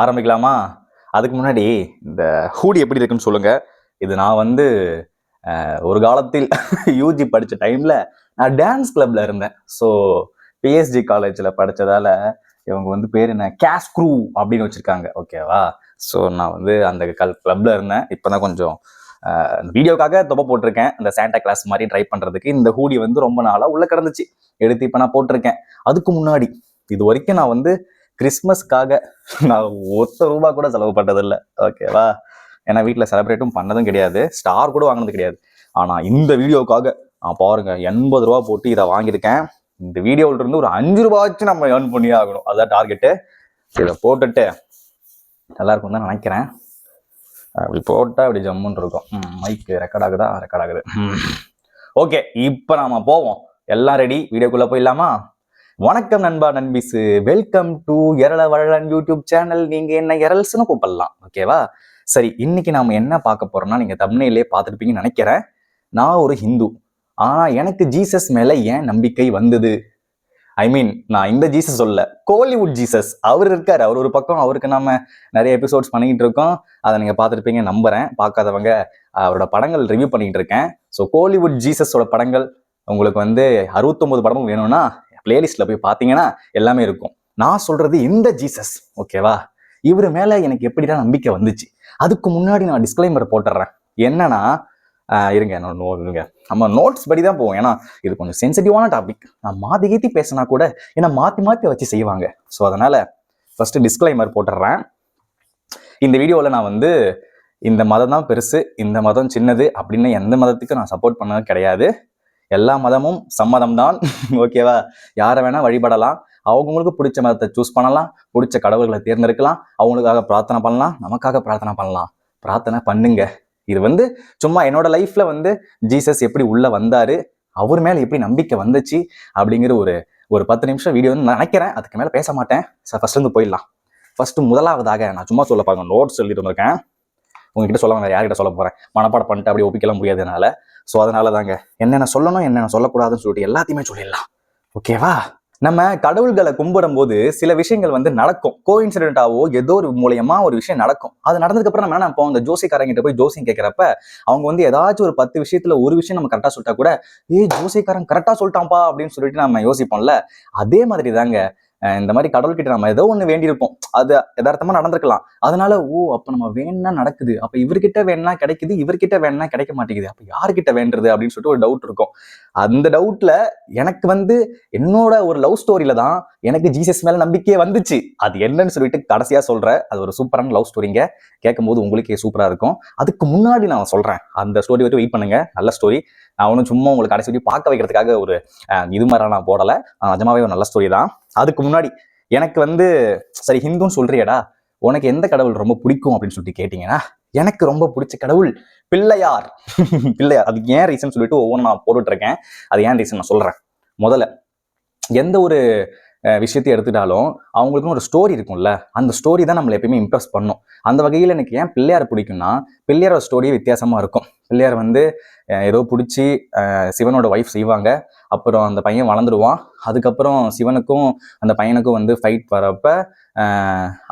ஆரம்பிக்கலாமா? அதுக்கு முன்னாடி இந்த ஹூடி எப்படி இருக்குன்னு சொல்லுங்க. இது நான் வந்து ஒரு காலத்தில் யூஜி படித்த டைம்ல நான் டான்ஸ் கிளப்ல இருந்தேன். ஸோ பிஎஸ்ஜி காலேஜில் படித்ததால இவங்க வந்து பேர் என்ன? கேஷ் க்ரூ அப்படின்னு வச்சுருக்காங்க. ஓகேவா ஸோ நான் வந்து அந்த கல் கிளப்ல இருந்தேன். இப்போ தான் கொஞ்சம் இந்த வீடியோக்காக தொப்பை போட்டிருக்கேன். இந்த சாண்டா கிளாஸ் மாதிரி ட்ரை பண்ணுறதுக்கு இந்த ஹூடி வந்து ரொம்ப நாளாக உள்ளே கிடந்துச்சு. எடுத்து இப்போ நான் போட்டிருக்கேன். அதுக்கு முன்னாடி இது வரைக்கும் நான் வந்து கிறிஸ்மஸ்க்காக நான் ஒத்த ரூபா கூட செலவு பண்ணதில்லை. ஓகேவா ஏன்னா வீட்டில் செலிப்ரேட்டும் பண்ணதும் கிடையாது. ஸ்டார் கூட வாங்கினது கிடையாது. ஆனால் இந்த வீடியோக்காக நான் பாருங்கள் எண்பது ரூபா போட்டு இதை வாங்கியிருக்கேன். இந்த வீடியோவில் இருந்து ஒரு அஞ்சு ரூபாச்சும் நம்ம ஏர்ன் பண்ணியே ஆகணும். அதான் டார்கெட்டு இதை போட்டுட்டு நல்லா இருக்கும் தான் நினைக்கிறேன். அப்படி போட்டால் அப்படி ஜம்முன்னு இருக்கும். மைக்கு ரெக்கார்ட் ஆகுதா? ரெக்கார்ட் ஆகுது. ஓகே இப்போ நாம் போவோம். எல்லாம் ரெடி வீடியோக்குள்ளே போயிடலாமா? வணக்கம் நண்பா நண்பிஸ் வெல்கம் டு எரள வழலன் யூடியூப் சேனல் நீங்க என்ன எரல்ஸ்னு கூப்பிடலாம் ஓகேவா சரி இன்னைக்கு நாம என்ன பார்க்க போறோம்னா நீங்க தமிழ்நிலே பார்த்துருப்பீங்கன்னு நினைக்கிறேன். நான் ஒரு ஹிந்து. ஆனா எனக்கு ஜீசஸ் மேல ஏன் நம்பிக்கை வந்தது? ஐ மீன் நான் இந்த ஜீசஸ் சொல்ல கோலிவுட் ஜீசஸ் அவர் இருக்காரு அவர் ஒரு பக்கம். அவருக்கு நாம நிறைய எபிசோட்ஸ் பண்ணிக்கிட்டு இருக்கோம். அதை நீங்க பார்த்துருப்பீங்க நம்புறேன். பார்க்காதவங்க அவரோட படங்கள் ரிவ்யூ பண்ணிக்கிட்டு இருக்கேன். ஸோ கோலிவுட் ஜீசஸோட படங்கள் உங்களுக்கு வந்து அறுபத்தொன்பது படமும் வேணும்னா பிளேலிஸ்ட்ல போய் பார்த்தீங்கன்னா எல்லாமே இருக்கும். நான் சொல்றது இந்த ஜீசஸ் ஓகேவா இவர் மேல எனக்கு எப்படிடா நம்பிக்கை வந்துச்சு? அதுக்கு முன்னாடி நான் டிஸ்க்ளைமர் போட்டுறேன். என்னன்னா இருங்க நோ இருங்க. நம்ம நோட்ஸ் படி தான் போவோம். ஏன்னா இது கொஞ்சம் சென்சிட்டிவான டாபிக் நான் மாத்தி கீத்தி பேசினா கூட என்னை மாத்தி மாத்தி வச்சு செய்வாங்க. ஸோ அதனால ஃபர்ஸ்ட் டிஸ்க்ளைமர் போட்டுடுறேன் இந்த வீடியோவில் நான் வந்து இந்த மதம் தான் பெருசு இந்த மதம் சின்னது அப்படின்னு எந்த மதத்துக்கும் நான் சப்போர்ட் பண்ணது கிடையாது. எல்லா மதமும் சம்மதம் தான் ஓகேவா யாரை வேணா வழிபடலாம். அவங்கவுங்களுக்கு பிடிச்ச மதத்தை சூஸ் பண்ணலாம். பிடிச்ச கடவுள்களை தேர்ந்தெடுக்கலாம். அவங்களுக்காக பிரார்த்தனை பண்ணலாம். நமக்காக பிரார்த்தனை பண்ணலாம். பிரார்த்தனை பண்ணுங்க. இது வந்து சும்மா என்னோட லைஃப்ல வந்து ஜீசஸ் எப்படி உள்ள வந்தாரு அவர் மேல எப்படி நம்பிக்கை வந்துச்சு அப்படிங்கிற ஒரு ஒரு பத்து நிமிஷம் வீடியோ வந்து நினைக்கிறேன். அதுக்கு மேல பேச மாட்டேன். ஃபர்ஸ்ட் வந்து போயிடலாம். ஃபர்ஸ்ட் முதலாவதாக நான் சும்மா சொல்ல பாருங்க. நோட்ஸ் எழுதிட்டு வந்திருக்கேன். உங்ககிட்ட சொல்ல வேண்டாம் யார்கிட்ட சொல்ல போறேன்? மனப்பாடம் பண்ணிட்டு அப்படி ஒப்பிக்கலாம் முடியாது ஸோ அதனால தாங்க என்னென்ன சொல்லணும் என்னென்ன சொல்லக்கூடாதுன்னு சொல்லிட்டு எல்லாத்தையுமே சொல்லிடலாம். ஓகேவா நம்ம கடவுள்களை கும்பிடும் போது சில விஷயங்கள் வந்து நடக்கும். கோ இன்சிடென்ட்டாவோ ஏதோ ஒரு மூலியமா ஒரு விஷயம் நடக்கும். அது நடந்ததுக்கு அப்புறம் நம்ம என்ன இப்போ அந்த ஜோசிக்காரங்கிட்ட போய் ஜோசியம் கேட்குறப்ப அவங்க வந்து ஏதாச்சும் ஒரு பத்து விஷயத்துல ஒரு விஷயம் நம்ம கரெக்டாக சொல்லிட்டா கூட ஏ ஜோசிக்காரன் கரெக்டாக சொல்லிட்டான்ப்பா அப்படின்னு சொல்லிட்டு நம்ம யோசிப்போம்ல. அதே மாதிரி தாங்க இந்த மாதிரி கடவுள்கிட்ட நம்ம ஏதோ ஒன்று வேண்டியிருப்போம். அது எதார்த்தமாக நடந்திருக்கலாம். அதனால ஓ அப்போ நம்ம வேணா நடக்குது. அப்போ இவர்கிட்ட வேணா கிடைக்குது. இவர்கிட்ட வேணா கிடைக்க மாட்டேங்குது. அப்போ யார்கிட்ட வேண்டுறது? அப்படின்னு சொல்லிட்டு ஒரு டவுட் இருக்கும். அந்த டவுட்ல எனக்கு வந்து என்னோட ஒரு லவ் ஸ்டோரியில தான் எனக்கு ஜீசஸ் மேல நம்பிக்கையே வந்துச்சு. அது என்னன்னு சொல்லிட்டு கடைசியா சொல்றேன். அது ஒரு சூப்பரான லவ் ஸ்டோரிங்க கேட்கும்போது உங்களுக்கே சூப்பரா இருக்கும். அதுக்கு முன்னாடி நான் சொல்றேன். அந்த ஸ்டோரி வரைக்கும் வெயிட் பண்ணுங்க. நல்ல ஸ்டோரி நான் ஒன்றும் சும்மா உங்களுக்கு கடைசி வரைக்கும் பார்க்க வைக்கிறதுக்காக ஒரு இது மாதிரி நான் போடலை. நிஜமாவே ஒரு நல்ல ஸ்டோரி தான். அதுக்கு முன்னாடி எனக்கு வந்து சரி ஹிந்துன்னு சொல்றியடா உனக்கு எந்த கடவுள் ரொம்ப பிடிக்கும் அப்படின்னு சொல்லிட்டு கேட்டீங்கன்னா எனக்கு ரொம்ப பிடிச்ச கடவுள் பிள்ளையார். பிள்ளையார். அதுக்கு ஏன் ரீசன் சொல்லிட்டு ஒவ்வொன்றும் நான் போட்டுட்டு இருக்கேன். அது ஏன் ரீசன் நான் சொல்றேன். முதல்ல எந்த ஒரு விஷயத்தையும் விஷயத்தை எடுத்துட்டாலும் அவங்களுக்குன்னு ஒரு ஸ்டோரி இருக்கும்ல அந்த ஸ்டோரி தான் நம்மளை எப்பயுமே இம்ப்ரெஸ் பண்ணும். அந்த வகையில் எனக்கு ஏன் பிள்ளையார் பிடிக்கும்னா பிள்ளையாரோட ஸ்டோரியே வித்தியாசமாக இருக்கும். பிள்ளையார் வந்து ஏதோ பிடிச்சி சிவனோட ஒய்ஃப் செய்வாங்க. அப்புறம் அந்த பையன் வளர்ந்துடுவான் அதுக்கப்புறம் சிவனுக்கும் அந்த பையனுக்கும் வந்து ஃபைட் வரப்ப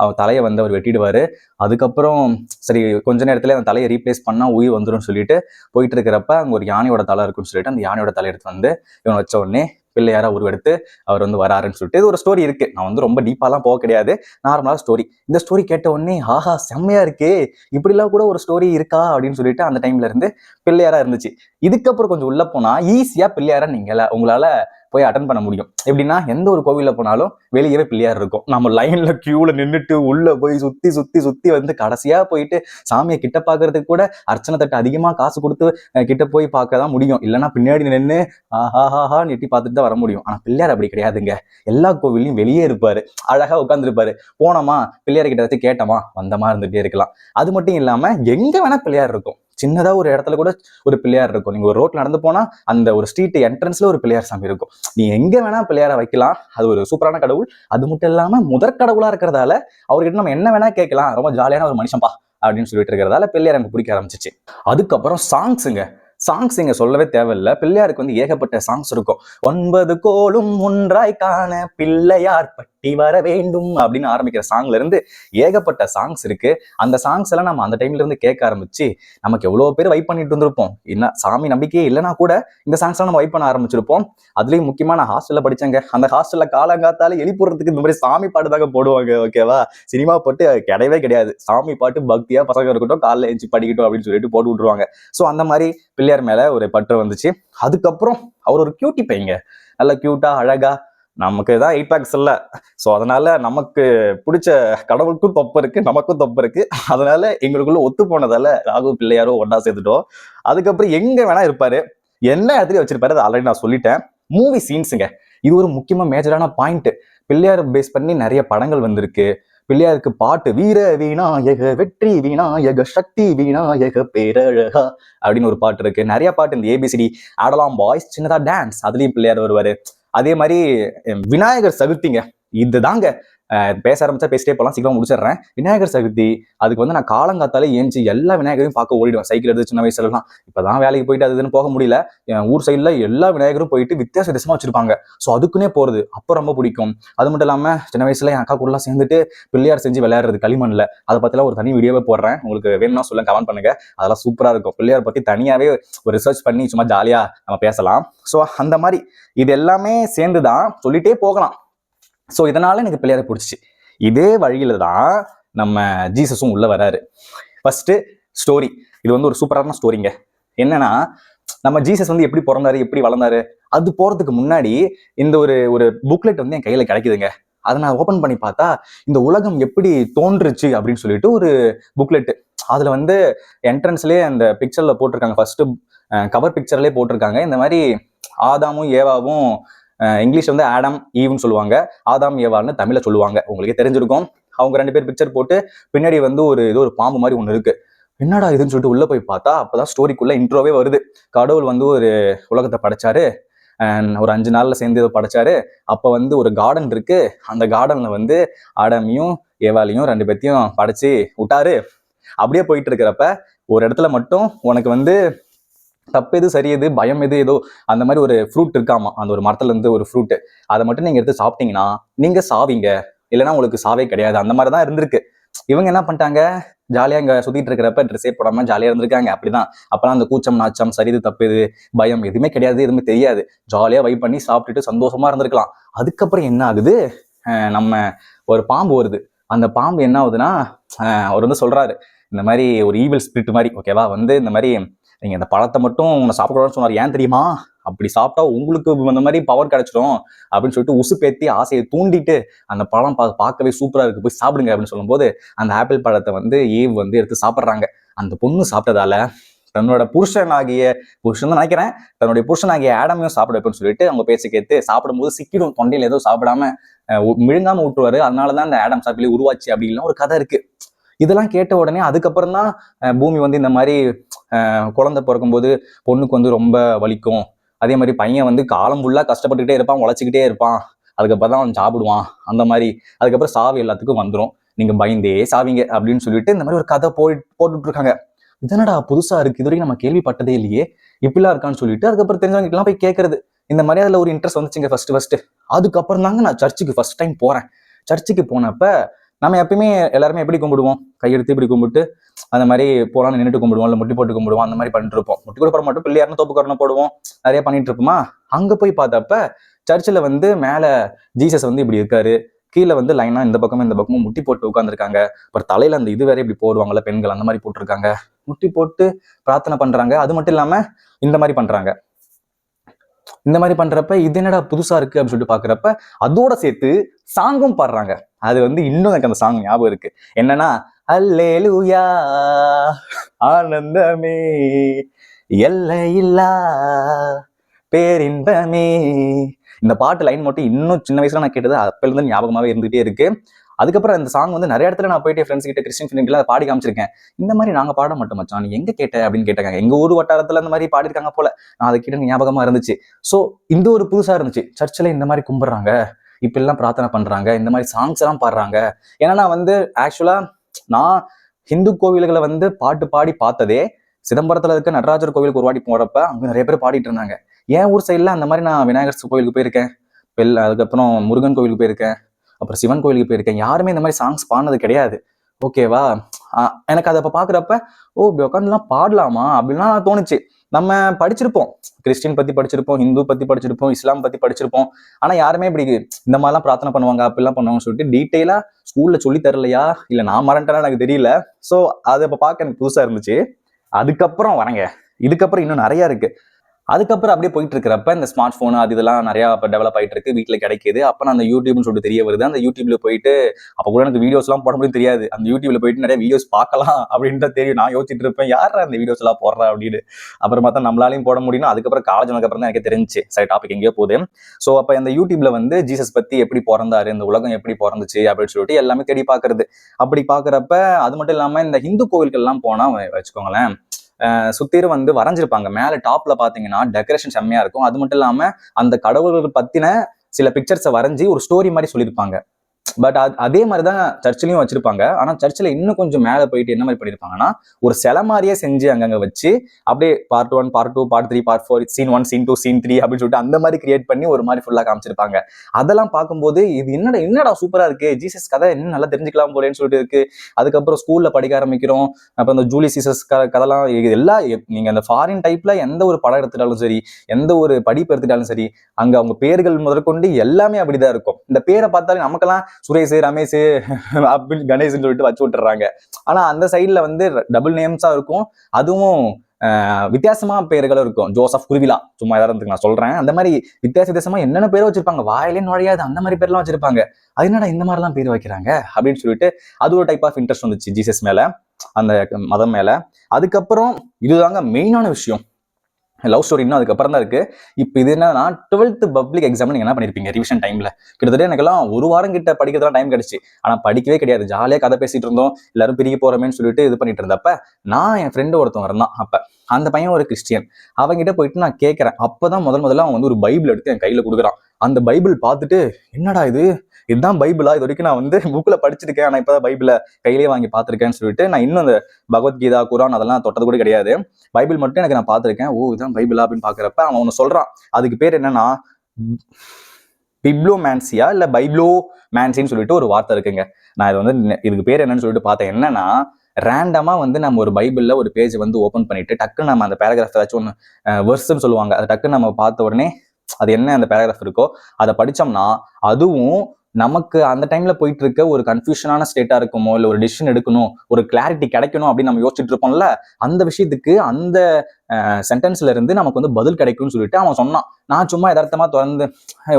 அவர் தலையை வந்து அவர் வெட்டிடுவார். அதுக்கப்புறம் சரி கொஞ்ச நேரத்தில் அந்த தலையை ரீப்ளேஸ் பண்ணால் உயிர் வந்துடும் சொல்லிட்டு போயிட்டு இருக்கிறப்ப அங்கே ஒரு யானையோட தலை இருக்குன்னு சொல்லிட்டு அந்த யானையோட தலை எடுத்து வந்து இவன் வச்ச உடனே பிள்ளையாரா உருவெடுத்து அவர் வந்து வராருன்னு சொல்லிட்டு இது ஒரு ஸ்டோரி இருக்கு. நான் வந்து ரொம்ப டீப்பாலாம் போக கிடையாது. நார்மலாக ஸ்டோரி இந்த ஸ்டோரி கேட்ட உடனே ஆஹா செம்மையா இருக்கே. இப்படிலாம் கூட ஒரு ஸ்டோரி இருக்கா? அப்படின்னு சொல்லிட்டு அந்த டைம்ல இருந்து பிள்ளையாரா இருந்துச்சு. இதுக்கப்புறம் கொஞ்சம் உள்ள போனா ஈஸியா பிள்ளையாரா நீங்கள உங்களால போய் அட்டன் பண்ண முடியும். எப்படின்னா எந்த ஒரு கோவிலில் போனாலும் வெளியவே பிள்ளையார் இருக்கும். நம்ம லைன்ல கியூல நின்றுட்டு உள்ள போய் சுத்தி சுத்தி சுத்தி வந்து கடைசியா போயிட்டு சாமியை கிட்ட பாக்குறதுக்கு கூட அர்ச்சனை தட்டு அதிகமா காசு கொடுத்து கிட்ட போய் பார்க்க தான் முடியும். இல்லைன்னா பின்னாடி நின்று ஆஹாஹாஹா நெட்டி பார்த்துட்டு தான் வர முடியும். ஆனா பிள்ளையார் அப்படி கிடையாதுங்க. எல்லா கோவில்லையும் வெளியே இருப்பாரு. அழகா உட்காந்துருப்பாரு போனோமா? பிள்ளையார் கிட்ட வச்சு கேட்டோமா? வந்தமா? இருந்துட்டே இருக்கலாம். அது மட்டும் இல்லாம எங்க வேணா பிள்ளையார் இருக்கும். சின்னதாக ஒரு இடத்துல கூட ஒரு பிள்ளையார் இருக்கும். நீங்கள் ஒரு ரோட்டில் நடந்து போனால் அந்த ஒரு ஸ்ட்ரீட் என்ட்ரன்ஸில் ஒரு பிள்ளையார் சாமி இருக்கும். நீ எங்கே வேணால் பிள்ளையார வைக்கலாம். அது ஒரு சூப்பரான கடவுள். அது மட்டும் இல்லாமல் முதற் கடவுளாக இருக்கிறதால அவர்கிட்ட நம்ம என்ன வேணால் கேட்கலாம். ரொம்ப ஜாலியான ஒரு மனுஷன்பா அப்படின்னு சொல்லிட்டு இருக்கிறதால பிள்ளையார் எனக்கு பிடிக்க ஆரம்பிச்சிச்சு. அதுக்கப்புறம் சாங்ஸுங்க சாங்ஸ் இங்க சொல்லவே தேவையில்ல. பிள்ளையாருக்கு வந்து ஏகப்பட்ட சாங்ஸ் இருக்கும். ஒன்பது கோலும் ஒன்றாய் காண பிள்ளையார் பட்டு நீ வர வேண்டும் அப்படின்னு ஆரம்பிக்கிற சாங்ல இருந்து ஏகப்பட்ட சாங்ஸ் இருக்கு. அந்த சாங்ஸ் எல்லாம் நம்ம அந்த டைம்ல இருந்து கேட்க ஆரம்பிச்சு நமக்கு எவ்வளவு பேர் வைப் பண்ணிட்டு இருந்திருப்போம். என்ன சாமி நம்பிக்கையே இல்லைனா கூட இந்த சாங்ஸ் எல்லாம் நம்ம வைப் பண்ண ஆரம்பிச்சிருப்போம். அதுலயும் முக்கியமா நான் ஹாஸ்டல்ல படிச்சேங்க. அந்த ஹாஸ்டல்ல காலங்காத்தால எழுப்புறதுக்கு இந்த மாதிரி சாமி பாட்டு தாங்க போடுவாங்க ஓகேவா சினிமா பாட்டு கிடையவே கிடையாது. சாமி பாட்டு பக்தியா பசங்க இருக்கட்டும் காலைல எழுச்சி படிக்கட்டும் அப்படின்னு சொல்லிட்டு போட்டு விட்டுருவாங்க. ஸோ அந்த மாதிரி பிள்ளையார் மேல ஒரு பற்று வந்துச்சு. அதுக்கப்புறம் அவர் ஒரு கியூட்டி பையங்க. நல்ல கியூட்டா அழகா நமக்கு தான் எயிட் பேக்ஸ் இல்லை. ஸோ அதனால நமக்கு பிடிச்ச கடவுளுக்கும் தொப்பு இருக்கு நமக்கும் தொப்பு இருக்கு. அதனால எங்களுக்குள்ள ஒத்து போனதால ராகு பிள்ளையாரோ ஒன்றா சேர்த்துட்டோம் அதுக்கப்புறம் எங்க வேணா இருப்பாரு. என்ன இடத்துல வச்சிருப்பாரு அதை ஆல்ரெடி நான் சொல்லிட்டேன். மூவி சீன்ஸுங்க இது ஒரு முக்கியமா மேஜரான பாயிண்ட் பிள்ளையார் பேஸ் பண்ணி நிறைய படங்கள் வந்திருக்கு. பிள்ளையாருக்கு பாட்டு வீர வீணாயக வெற்றி வீணாயக சக்தி வீணாயக பேரழகா அப்படின்னு ஒரு பாட்டு இருக்கு. நிறைய பாட்டு இந்த ஏபிசிடி ஆடலாம் பாய்ஸ் சின்னதா டான்ஸ் அதுலயும் பிள்ளையார் வருவாரு. அதே மாதிரி விநாயகர் சதுர்த்திங்க இதுதாங்க பேச ஆரம்பிச்சா பேசிட்டே போகலாம் சீக்கிரம் முடிச்சிடுறேன். விநாயகர் சதுர்த்தி அதுக்கு வந்து நான் காலங்காத்தாலே ஏஞ்சி எல்லா விநாயகரையும் பார்க்க ஓடிடுவேன். சைக்கிள் எடுத்து சின்ன வயசுலலாம். இப்போ தான் வேலைக்கு போயிட்டு அது இதுன்னு போக முடியல. என் ஊர் சைடில் எல்லா விநாயகரும் போயிட்டு வித்தியாச வித்தியாசமாக வச்சிருப்பாங்க. ஸோ அதுக்குன்னே போகிறது அப்போ ரொம்ப பிடிக்கும். அது மட்டும் இல்லாமல் சின்ன வயசுல என் அக்கா கூடலாம் சேர்ந்துட்டு பிள்ளையார் செஞ்சு விளையாடுறது களிமண்ணில் அதை பற்றிலாம் ஒரு தனி வீடியோவே போடுறேன். உங்களுக்கு வேணும்னா சொல்லுங்க கமெண்ட் பண்ணுங்க. அதெல்லாம் சூப்பராக இருக்கும். பிள்ளையார் பற்றி தனியாகவே ஒரு ரிசர்ச் பண்ணி சும்மா ஜாலியாக நம்ம பேசலாம். ஸோ அந்த மாதிரி இது எல்லாமே சேர்ந்து தான் சொல்லிட்டே போகலாம். ஸோ இதனால எனக்கு பிள்ளையாரை பிடிச்சிச்சு. இதே வழியில தான் நம்ம ஜீசஸும் உள்ள வராரு. ஃபர்ஸ்ட் ஸ்டோரி இது வந்து ஒரு சூப்பரான ஸ்டோரிங்க என்னன்னா நம்ம ஜீசஸ் வந்து எப்படி பிறந்தாரு எப்படி வளர்ந்தாரு அது போறதுக்கு முன்னாடி இந்த ஒரு ஒரு புக்லெட் வந்து என் கையில கிடைக்குதுங்க. அதை நான் ஓப்பன் பண்ணி பார்த்தா இந்த உலகம் எப்படி தோன்றுச்சு அப்படின்னு சொல்லிட்டு ஒரு புக்லெட் அதுல வந்து என்ட்ரன்ஸ்லயே அந்த பிக்சர்ல போட்டிருக்காங்க. ஃபர்ஸ்ட் கவர் பிக்சர்லேயே போட்டிருக்காங்க. இந்த மாதிரி ஆதாமும் ஏவாவும் இங்கிலீஷ் வந்து ஆடம் ஈவ்னு சொல்லுவாங்க. ஆதாம் ஏவான்னு தமிழை சொல்லுவாங்க. உங்களுக்கே தெரிஞ்சிருக்கும். அவங்க ரெண்டு பேர் பிக்சர் போட்டு பின்னாடி வந்து ஒரு இது ஒரு பாம்பு மாதிரி ஒன்று இருக்கு. என்னடா இதுன்னு சொல்லிட்டு உள்ள போய் பார்த்தா அப்பதான் ஸ்டோரிக்குள்ள இன்ட்ரோவே வருது. கடவுள் வந்து ஒரு உலகத்தை படைச்சாரு. ஒரு அஞ்சு நாள்ல சேர்ந்து ஏதோ படைச்சாரு. அப்ப வந்து ஒரு கார்டன் இருக்கு. அந்த கார்டன்ல வந்து ஆடமையும் ஏவாலையும் ரெண்டு பேர்த்தையும் படைச்சு விட்டாரு. அப்படியே போயிட்டு இருக்கிறப்ப ஒரு இடத்துல மட்டும் உனக்கு வந்து தப்பு எது சரி எது பயம் எது ஏதோ அந்த மாதிரி ஒரு ஃப்ரூட் இருக்காமா? அந்த ஒரு மரத்துல இருந்து ஒரு ஃப்ரூட் அதை மட்டும் நீங்க எடுத்து சாப்பிட்டீங்கன்னா நீங்க சாவீங்க. இல்லைன்னா உங்களுக்கு சாவே கிடையாது. அந்த மாதிரி தான் இருந்திருக்கு. இவங்க என்ன பண்ணிட்டாங்க? ஜாலியா இங்க சுத்திட்டு இருக்கிறப்ப ட்ரெஸ்ஸே போடாம ஜாலியா இருந்திருக்காங்க. அப்படிதான். அப்பெல்லாம் அந்த கூச்சம் நாச்சம் சரி இது தப்பு இது பயம் எதுவுமே கிடையாது எதுவுமே தெரியாது. ஜாலியா வைப் பண்ணி சாப்பிட்டுட்டு சந்தோஷமா இருந்திருக்கலாம். அதுக்கப்புறம் என்ன ஆகுது? நம்ம ஒரு பாம்பு வருது. அந்த பாம்பு என்ன ஆகுதுன்னா அவர் வந்து சொல்றாரு இந்த மாதிரி ஒரு ஈவில் ஸ்பிரிட் மாதிரி ஓகேவா வந்து இந்த மாதிரி நீங்கள் இந்த பழத்தை மட்டும் உன்னை சாப்பிடக்கூடாதுன்னு சொன்னார். ஏன் தெரியுமா? அப்படி சாப்பிட்டா உங்களுக்கு அந்த மாதிரி பவர் கிடைச்சிடும் அப்படின்னு சொல்லிட்டு உசுப்பேத்தி ஆசையை தூண்டிட்டு அந்த பழம் பா பார்க்கவே சூப்பராக இருக்குது போய் சாப்பிடுங்க அப்படின்னு சொல்லும்போது அந்த ஆப்பிள் பழத்தை வந்து ஏவ் வந்து எடுத்து சாப்பிட்றாங்க. அந்த பொண்ணு சாப்பிட்டதால தன்னோட புருஷனாகிய புருஷன் தான் நினைக்கிறேன் தன்னுடைய புருஷனாகிய ஆடமையும் சாப்பிட வைப்பேன்னு சொல்லிட்டு அவங்க பேச்சு கேட்டு சாப்பிடும்போது சிக்கிடும். தொண்டையில் ஏதோ சாப்பிடாம விழுங்காம விட்டுருவாரு. அதனாலதான் அந்த ஆடம் சாப்பிளி உருவாச்சு அப்படின்லாம் ஒரு கதை இருக்கு. இதெல்லாம் கேட்ட உடனே அதுக்கப்புறம் தான் பூமி வந்து இந்த மாதிரி குழந்தை பிறக்கும்போது பொண்ணுக்கு வந்து ரொம்ப வலிக்கும். அதே மாதிரி பையன் வந்து காலம் ஃபுல்லாக கஷ்டப்பட்டுக்கிட்டே இருப்பான் உழைச்சிக்கிட்டே இருப்பான். அதுக்கப்புறம் தான் அவன் சாப்பிடுவான். அந்த மாதிரி. அதுக்கப்புறம் சாவு எல்லாத்துக்கும் வந்துடும் நீங்கள் பயந்தே சாவீங்க அப்படின்னு சொல்லிட்டு இந்த மாதிரி ஒரு கதை போய் போட்டுட்ருக்காங்க. இதனடா புதுசாக இருக்குது இது வரைக்கும் நம்ம கேள்விப்பட்டதே இல்லையே. இப்படிலாம் இருக்கான்னு சொல்லிட்டு அதுக்கப்புறம் தெரிஞ்சவங்க எல்லாம் போய் கேட்கறது இந்த மாதிரி அதில் ஒரு இன்ட்ரெஸ்ட் வந்துச்சுங்க ஃபர்ஸ்ட் ஃபர்ஸ்ட் அதுக்கப்புறம் தாங்க நான் சர்ச்சுக்கு ஃபர்ஸ்ட் டைம் போகிறேன் சர்ச்சுக்கு போனப்ப நம்ம எப்பயுமே எல்லாருமே எப்படி கும்பிடுவோம்? கையெடுத்து இப்படி கும்பிட்டு அந்த மாதிரி போலான்னு நின்றுட்டு கும்பிடுவோம். இல்லை முட்டி போட்டு கும்பிடுவோம். அந்த மாதிரி பண்ணிட்டு இருப்போம். முட்டி கூட போட மாட்டோம். பிள்ளையாருன்னு போடுவோம். நிறைய பண்ணிட்டு இருப்போமா? அங்க போய் பார்த்தப்ப சர்ச்சில் வந்து மேல ஜீசஸ் வந்து இப்படி இருக்காரு. கீழே வந்து லைனா இந்த பக்கமும் இந்த பக்கமும் முட்டி போட்டு உட்காந்துருக்காங்க அப்புறம் தலையில அந்த இது வேற இப்படி போடுவாங்கல்ல பெண்கள் அந்த மாதிரி போட்டிருக்காங்க. முட்டி போட்டு பிரார்த்தனை பண்றாங்க. அது மட்டும் இல்லாம இந்த மாதிரி பண்றாங்க. இந்த மாதிரி பண்றப்ப இது என்னடா புதுசா இருக்கு அப்படின்னு சொல்லிட்டு பாக்குறப்ப அதோட சேர்த்து சாங்கும் பாடுறாங்க. அது வந்து இன்னும் எனக்கு அந்த சாங் ஞாபகம் இருக்கு. என்னன்னா அல்லேலூயா ஆனந்தமே எல்லையில்லா பேரின்பமே. இந்த பாட்டு லைன் மட்டும் இன்னும் சின்ன வயசுல நான் கேட்டது அப்பல இருந்து ஞாபகமாவே இருந்துகிட்டே இருக்கு. அதுக்கப்புறம் இந்த சாங் வந்து நிறைய இடத்துல நான் போயிட்டு ஃப்ரெண்ட்ஸ் கிட்ட கிறிஸ்டின் ஃப்ரெண்ட் அதை பாடி காமிச்சிருக்கேன். இந்த மாதிரி நாங்க பாட மாட்டோம் மச்சான். நீ எங்க கேட்ட அப்படின்னு கேட்டாங்க எங்க ஊர் வட்டாரத்துல இந்த மாதிரி பாடிருக்காங்க போல. நான் அதை கிட்ட ஞாபகமா இருந்துச்சு. ஸோ இந்த ஒரு புதுசா இருந்துச்சு. சர்ச்சில் இந்த மாதிரி கும்பிடுறாங்க. இப்ப எல்லாம் பிரார்த்தனை பண்றாங்க. இந்த மாதிரி சாங்ஸ் எல்லாம் பாடுறாங்க. ஏன்னா நான் வந்து ஆக்சுவலா நான் ஹிந்து கோவில்களை வந்து பாட்டு பாடி பார்த்ததே சிதம்பரத்துல இருக்க நடராஜர் கோவிலுக்கு ஒரு வாட்டி போறப்ப அங்க நிறைய பேர் பாடிட்டு இருந்தாங்க. என் ஊர் சைட்ல அந்த மாதிரி நான் விநாயகர் கோவிலுக்கு போயிருக்கேன். பெல் அதுக்கப்புறம் முருகன் கோவிலுக்கு போயிருக்கேன். அப்புறம் சிவன் கோயிலுக்கு போயிருக்கேன். யாருமே இந்த மாதிரி சாங்ஸ் பாடினது கிடையாது. ஓகேவா எனக்கு அதை அப்போ பார்க்குறப்ப ஓ இப்படி உட்காந்துலாம் பாடலாமா? அப்படின்லாம் தோணுச்சு. நம்ம படிச்சிருப்போம். கிறிஸ்டின் பத்தி படிச்சிருப்போம் ஹிந்து பத்தி படிச்சிருப்போம் இஸ்லாம் பத்தி படிச்சிருப்போம். ஆனா யாருமே இப்படி இந்த மாதிரிலாம் பிரார்த்தனை பண்ணுவாங்க அப்படிலாம் பண்ணுவாங்கன்னு சொல்லிட்டு டீட்டெயிலா ஸ்கூல்ல சொல்லி தரலையா? இல்ல நான் மறந்துட்டேனா எனக்கு தெரியல. சோ அதை இப்போ பார்க்க எனக்கு புதுசா இருந்துச்சு. அதுக்கப்புறம் வரேங்க. இதுக்கப்புறம் இன்னும் நிறைய இருக்கு. அதுக்கப்புறம் அப்படியே போயிட்டு இருக்கிறப்ப இந்த ஸ்மார்ட் ஃபோன் அது இதெல்லாம் நிறையா இப்போ டெவலப் ஆகிட்டு இருக்கு வீட்டில் கிடைக்கிது. அப்போ நான் அந்த யூடியூப்னு சொல்லிட்டு தெரிய வருது. அந்த யூடியூப்ல போயிட்டு அப்போ கூட எனக்கு வீடியோஸ்லாம் போட முடியும் தெரியாது. அந்த யூடியூப்ல போயிட்டு நிறைய வீடியோஸ் பார்க்கலாம் அப்படின்ட்டு தெரியும். நான் யோசிச்சுட்டு இருப்பேன் யார் அந்த வீடியோஸ் எல்லாம் போடுறா? அப்படின்னு. அப்புறம் பார்த்தா நம்மளாலையும் போட முடியும் அதுக்கப்புறம் காலேஜ் அப்புறம் தான் எனக்கு தெரிஞ்சு சரி டாபிக் எங்கேயோ போகுது. ஸோ அப்போ அந்த யூடியூப்ல வந்து ஜீசஸ் பத்தி எப்படி பிறந்தாரு இந்த உலகம் எப்படி பிறந்துச்சு அப்படின்னு சொல்லிட்டு எல்லாமே தேடி பார்க்கறது. அப்படி பார்க்குறப்ப அது மட்டும் இல்லாமல் இந்த ஹிந்து கோவில்கள்லாம் போனால் வச்சுக்கோங்களேன் சுத்திரும் வந்து வரைஞ்சிருப்பாங்க. மேல டாப்ல பாத்தீங்கன்னா டெக்கரேஷன் செம்மையா இருக்கும். அது மட்டும் இல்லாம அந்த கடவுள்கள் பத்தின சில பிக்சர்ஸை வரைஞ்சி ஒரு ஸ்டோரி மாதிரி சொல்லியிருப்பாங்க பட் அது அதே மாதிரி தான் சர்ச்சிலையும் வச்சிருப்பாங்க. ஆனால் சர்ச்சில் இன்னும் கொஞ்சம் மேலே போயிட்டு என்ன மாதிரி பண்ணியிருப்பாங்கன்னா ஒரு சிலை மாதிரியே செஞ்சு அங்கங்கே வச்சு அப்படியே part one part two part three part four scene one scene two scene three அப்படின்னு சொல்லிட்டு அந்த மாதிரி கிரியேட் பண்ணி ஒரு மாதிரி ஃபுல்லாக காமிச்சிருப்பாங்க. அதெல்லாம் பார்க்கும்போது இது என்னடா என்னடா சூப்பராக இருக்குது ஜீசஸ் கதை இன்னும் நல்லா தெரிஞ்சுக்கலாம் போலேன்னு சொல்லிட்டு இருக்கு. அதுக்கப்புறம் ஸ்கூலில் படிக்க ஆரம்பிக்கிறோம். அப்போ அந்த ஜூலி சீசஸ் க கதெல்லாம் இது எல்லாம் நீங்கள் அந்த ஃபாரின் டைப்பில் எந்த ஒரு படம் எடுத்துட்டாலும் சரி எந்த ஒரு படிப்பு எடுத்துட்டாலும் சரி அங்கே அவங்க பேர்கள் முதற்கொண்டு எல்லாமே அப்படிதான் இருக்கும். இந்த பேரை பார்த்தாலே நமக்கெல்லாம் சுரேஷ் ரமேஷ் அப்படின்னு கணேஷ்னு சொல்லிட்டு வச்சு விட்டுறாங்க. ஆனா அந்த சைட்ல வந்து டபுள் நேம்ஸா இருக்கும். அதுவும் வித்தியாசமா பேர்களும் இருக்கும். ஜோசப் குருவிலா. சும்மா ஏதாவது நான் சொல்றேன். அந்த மாதிரி வித்தியாச வித்தியாசமா என்னென்ன பேர் வச்சிருப்பாங்க? வாயிலே நுழையாது. அந்த மாதிரி பேர்லாம் வச்சிருப்பாங்க. அது என்னடா இந்த மாதிரிலாம் பேர் வைக்கிறாங்க? அப்படின்னு சொல்லிட்டு அது ஒரு டைப் ஆஃப் இன்ட்ரெஸ்ட் வந்துச்சு. ஜீசஸ் மேல அந்த மதம் மேல. அதுக்கப்புறம் இதுதாங்க மெயினான விஷயம். லவ் ஸ்டோரி இன்னும் அதுக்கப்புறம் தான் இருக்குது இப்போ இது என்னன்னா டுவெல்த் பப்ளிக் எக்ஸாம் நீங்கள் என்ன பண்ணியிருப்பீங்க ரிவிஷன் டைமில் கிட்டத்தட்ட எனக்கெல்லாம் ஒரு வாரம் கிட்ட படிக்கிறதுலாம் டைம் கிடச்சி. ஆனால் படிக்கவே கிடையாது. ஜாலியாக கதை பேசிகிட்டு இருந்தோம். எல்லாரும் பிரிய போகிறோமேனு சொல்லிட்டு இது பண்ணிட்டு இருந்தப்ப நான் என் ஃப்ரெண்டு ஒருத்தவங்க இருந்தான் அப்போ. அந்த பையன் ஒரு கிறிஸ்டியன் அவங்ககிட்ட போயிட்டு நான் கேட்குறேன் அப்போ தான் முதல் முதல்ல அவன் வந்து ஒரு பைபிள் எடுத்து என் கையில் கொடுக்குறான். அந்த பைபிள் பார்த்துட்டு என்னடா இது? இதுதான் பைபிளா? இது வரைக்கும் நான் வந்து புக்ல படிச்சிருக்கேன். ஆனா இப்பதான் பைபிளை கையிலேயே வாங்கி பார்த்துருக்கேன்னு சொல்லிட்டு நான் இன்னும் அந்த பகவத்கீதா குரான் அதெல்லாம் தொட்டது கூட கிடையாது. பைபிள் மட்டும் எனக்கு நான் பார்த்துருக்கேன். ஓ இதுதான் பைபிளா அப்படின்னு பாக்குறப்ப அவன் ஒன்று சொல்றான். அதுக்கு பேர் என்னன்னா பிப்ளோ மேன்சியா இல்ல பைப்ளோ மேன்சின்னு சொல்லிட்டு ஒரு வார்த்தை இருக்குங்க. நான் இது வந்து இதுக்கு பேர் என்னன்னு சொல்லிட்டு பார்த்தேன். என்னன்னா ரேண்டமாக வந்து நம்ம ஒரு பைபிளில் ஒரு பேஜ் வந்து ஓப்பன் பண்ணிட்டு டக்குன்னு நம்ம அந்த பேராகிராஃப் ஏதாச்சும் ஒன்று வருஷம்னு சொல்லுவாங்க. அதை டக்குன்னு நம்ம பார்த்த உடனே அது என்ன அந்த பேராகிராஃப் இருக்கோ அதை படித்தோம்னா அதுவும் நமக்கு அந்த டைம்ல போயிட்டு இருக்க ஒரு கன்ஃபியூஷனான ஸ்டேட்டா இருக்குமோ இல்ல ஒரு டிசிஷன் எடுக்கணும் ஒரு கிளாரிட்டி கிடைக்கணும் அப்படின்னு நம்ம யோசிச்சுட்டு இருப்போம்ல அந்த விஷயத்துக்கு அந்த சென்டென்ஸ்ல இருந்து நமக்கு வந்து பதில் கிடைக்கும்னு சொல்லிட்டு அவன் சொன்னான். நான் சும்மா யதார்த்தமா திறந்து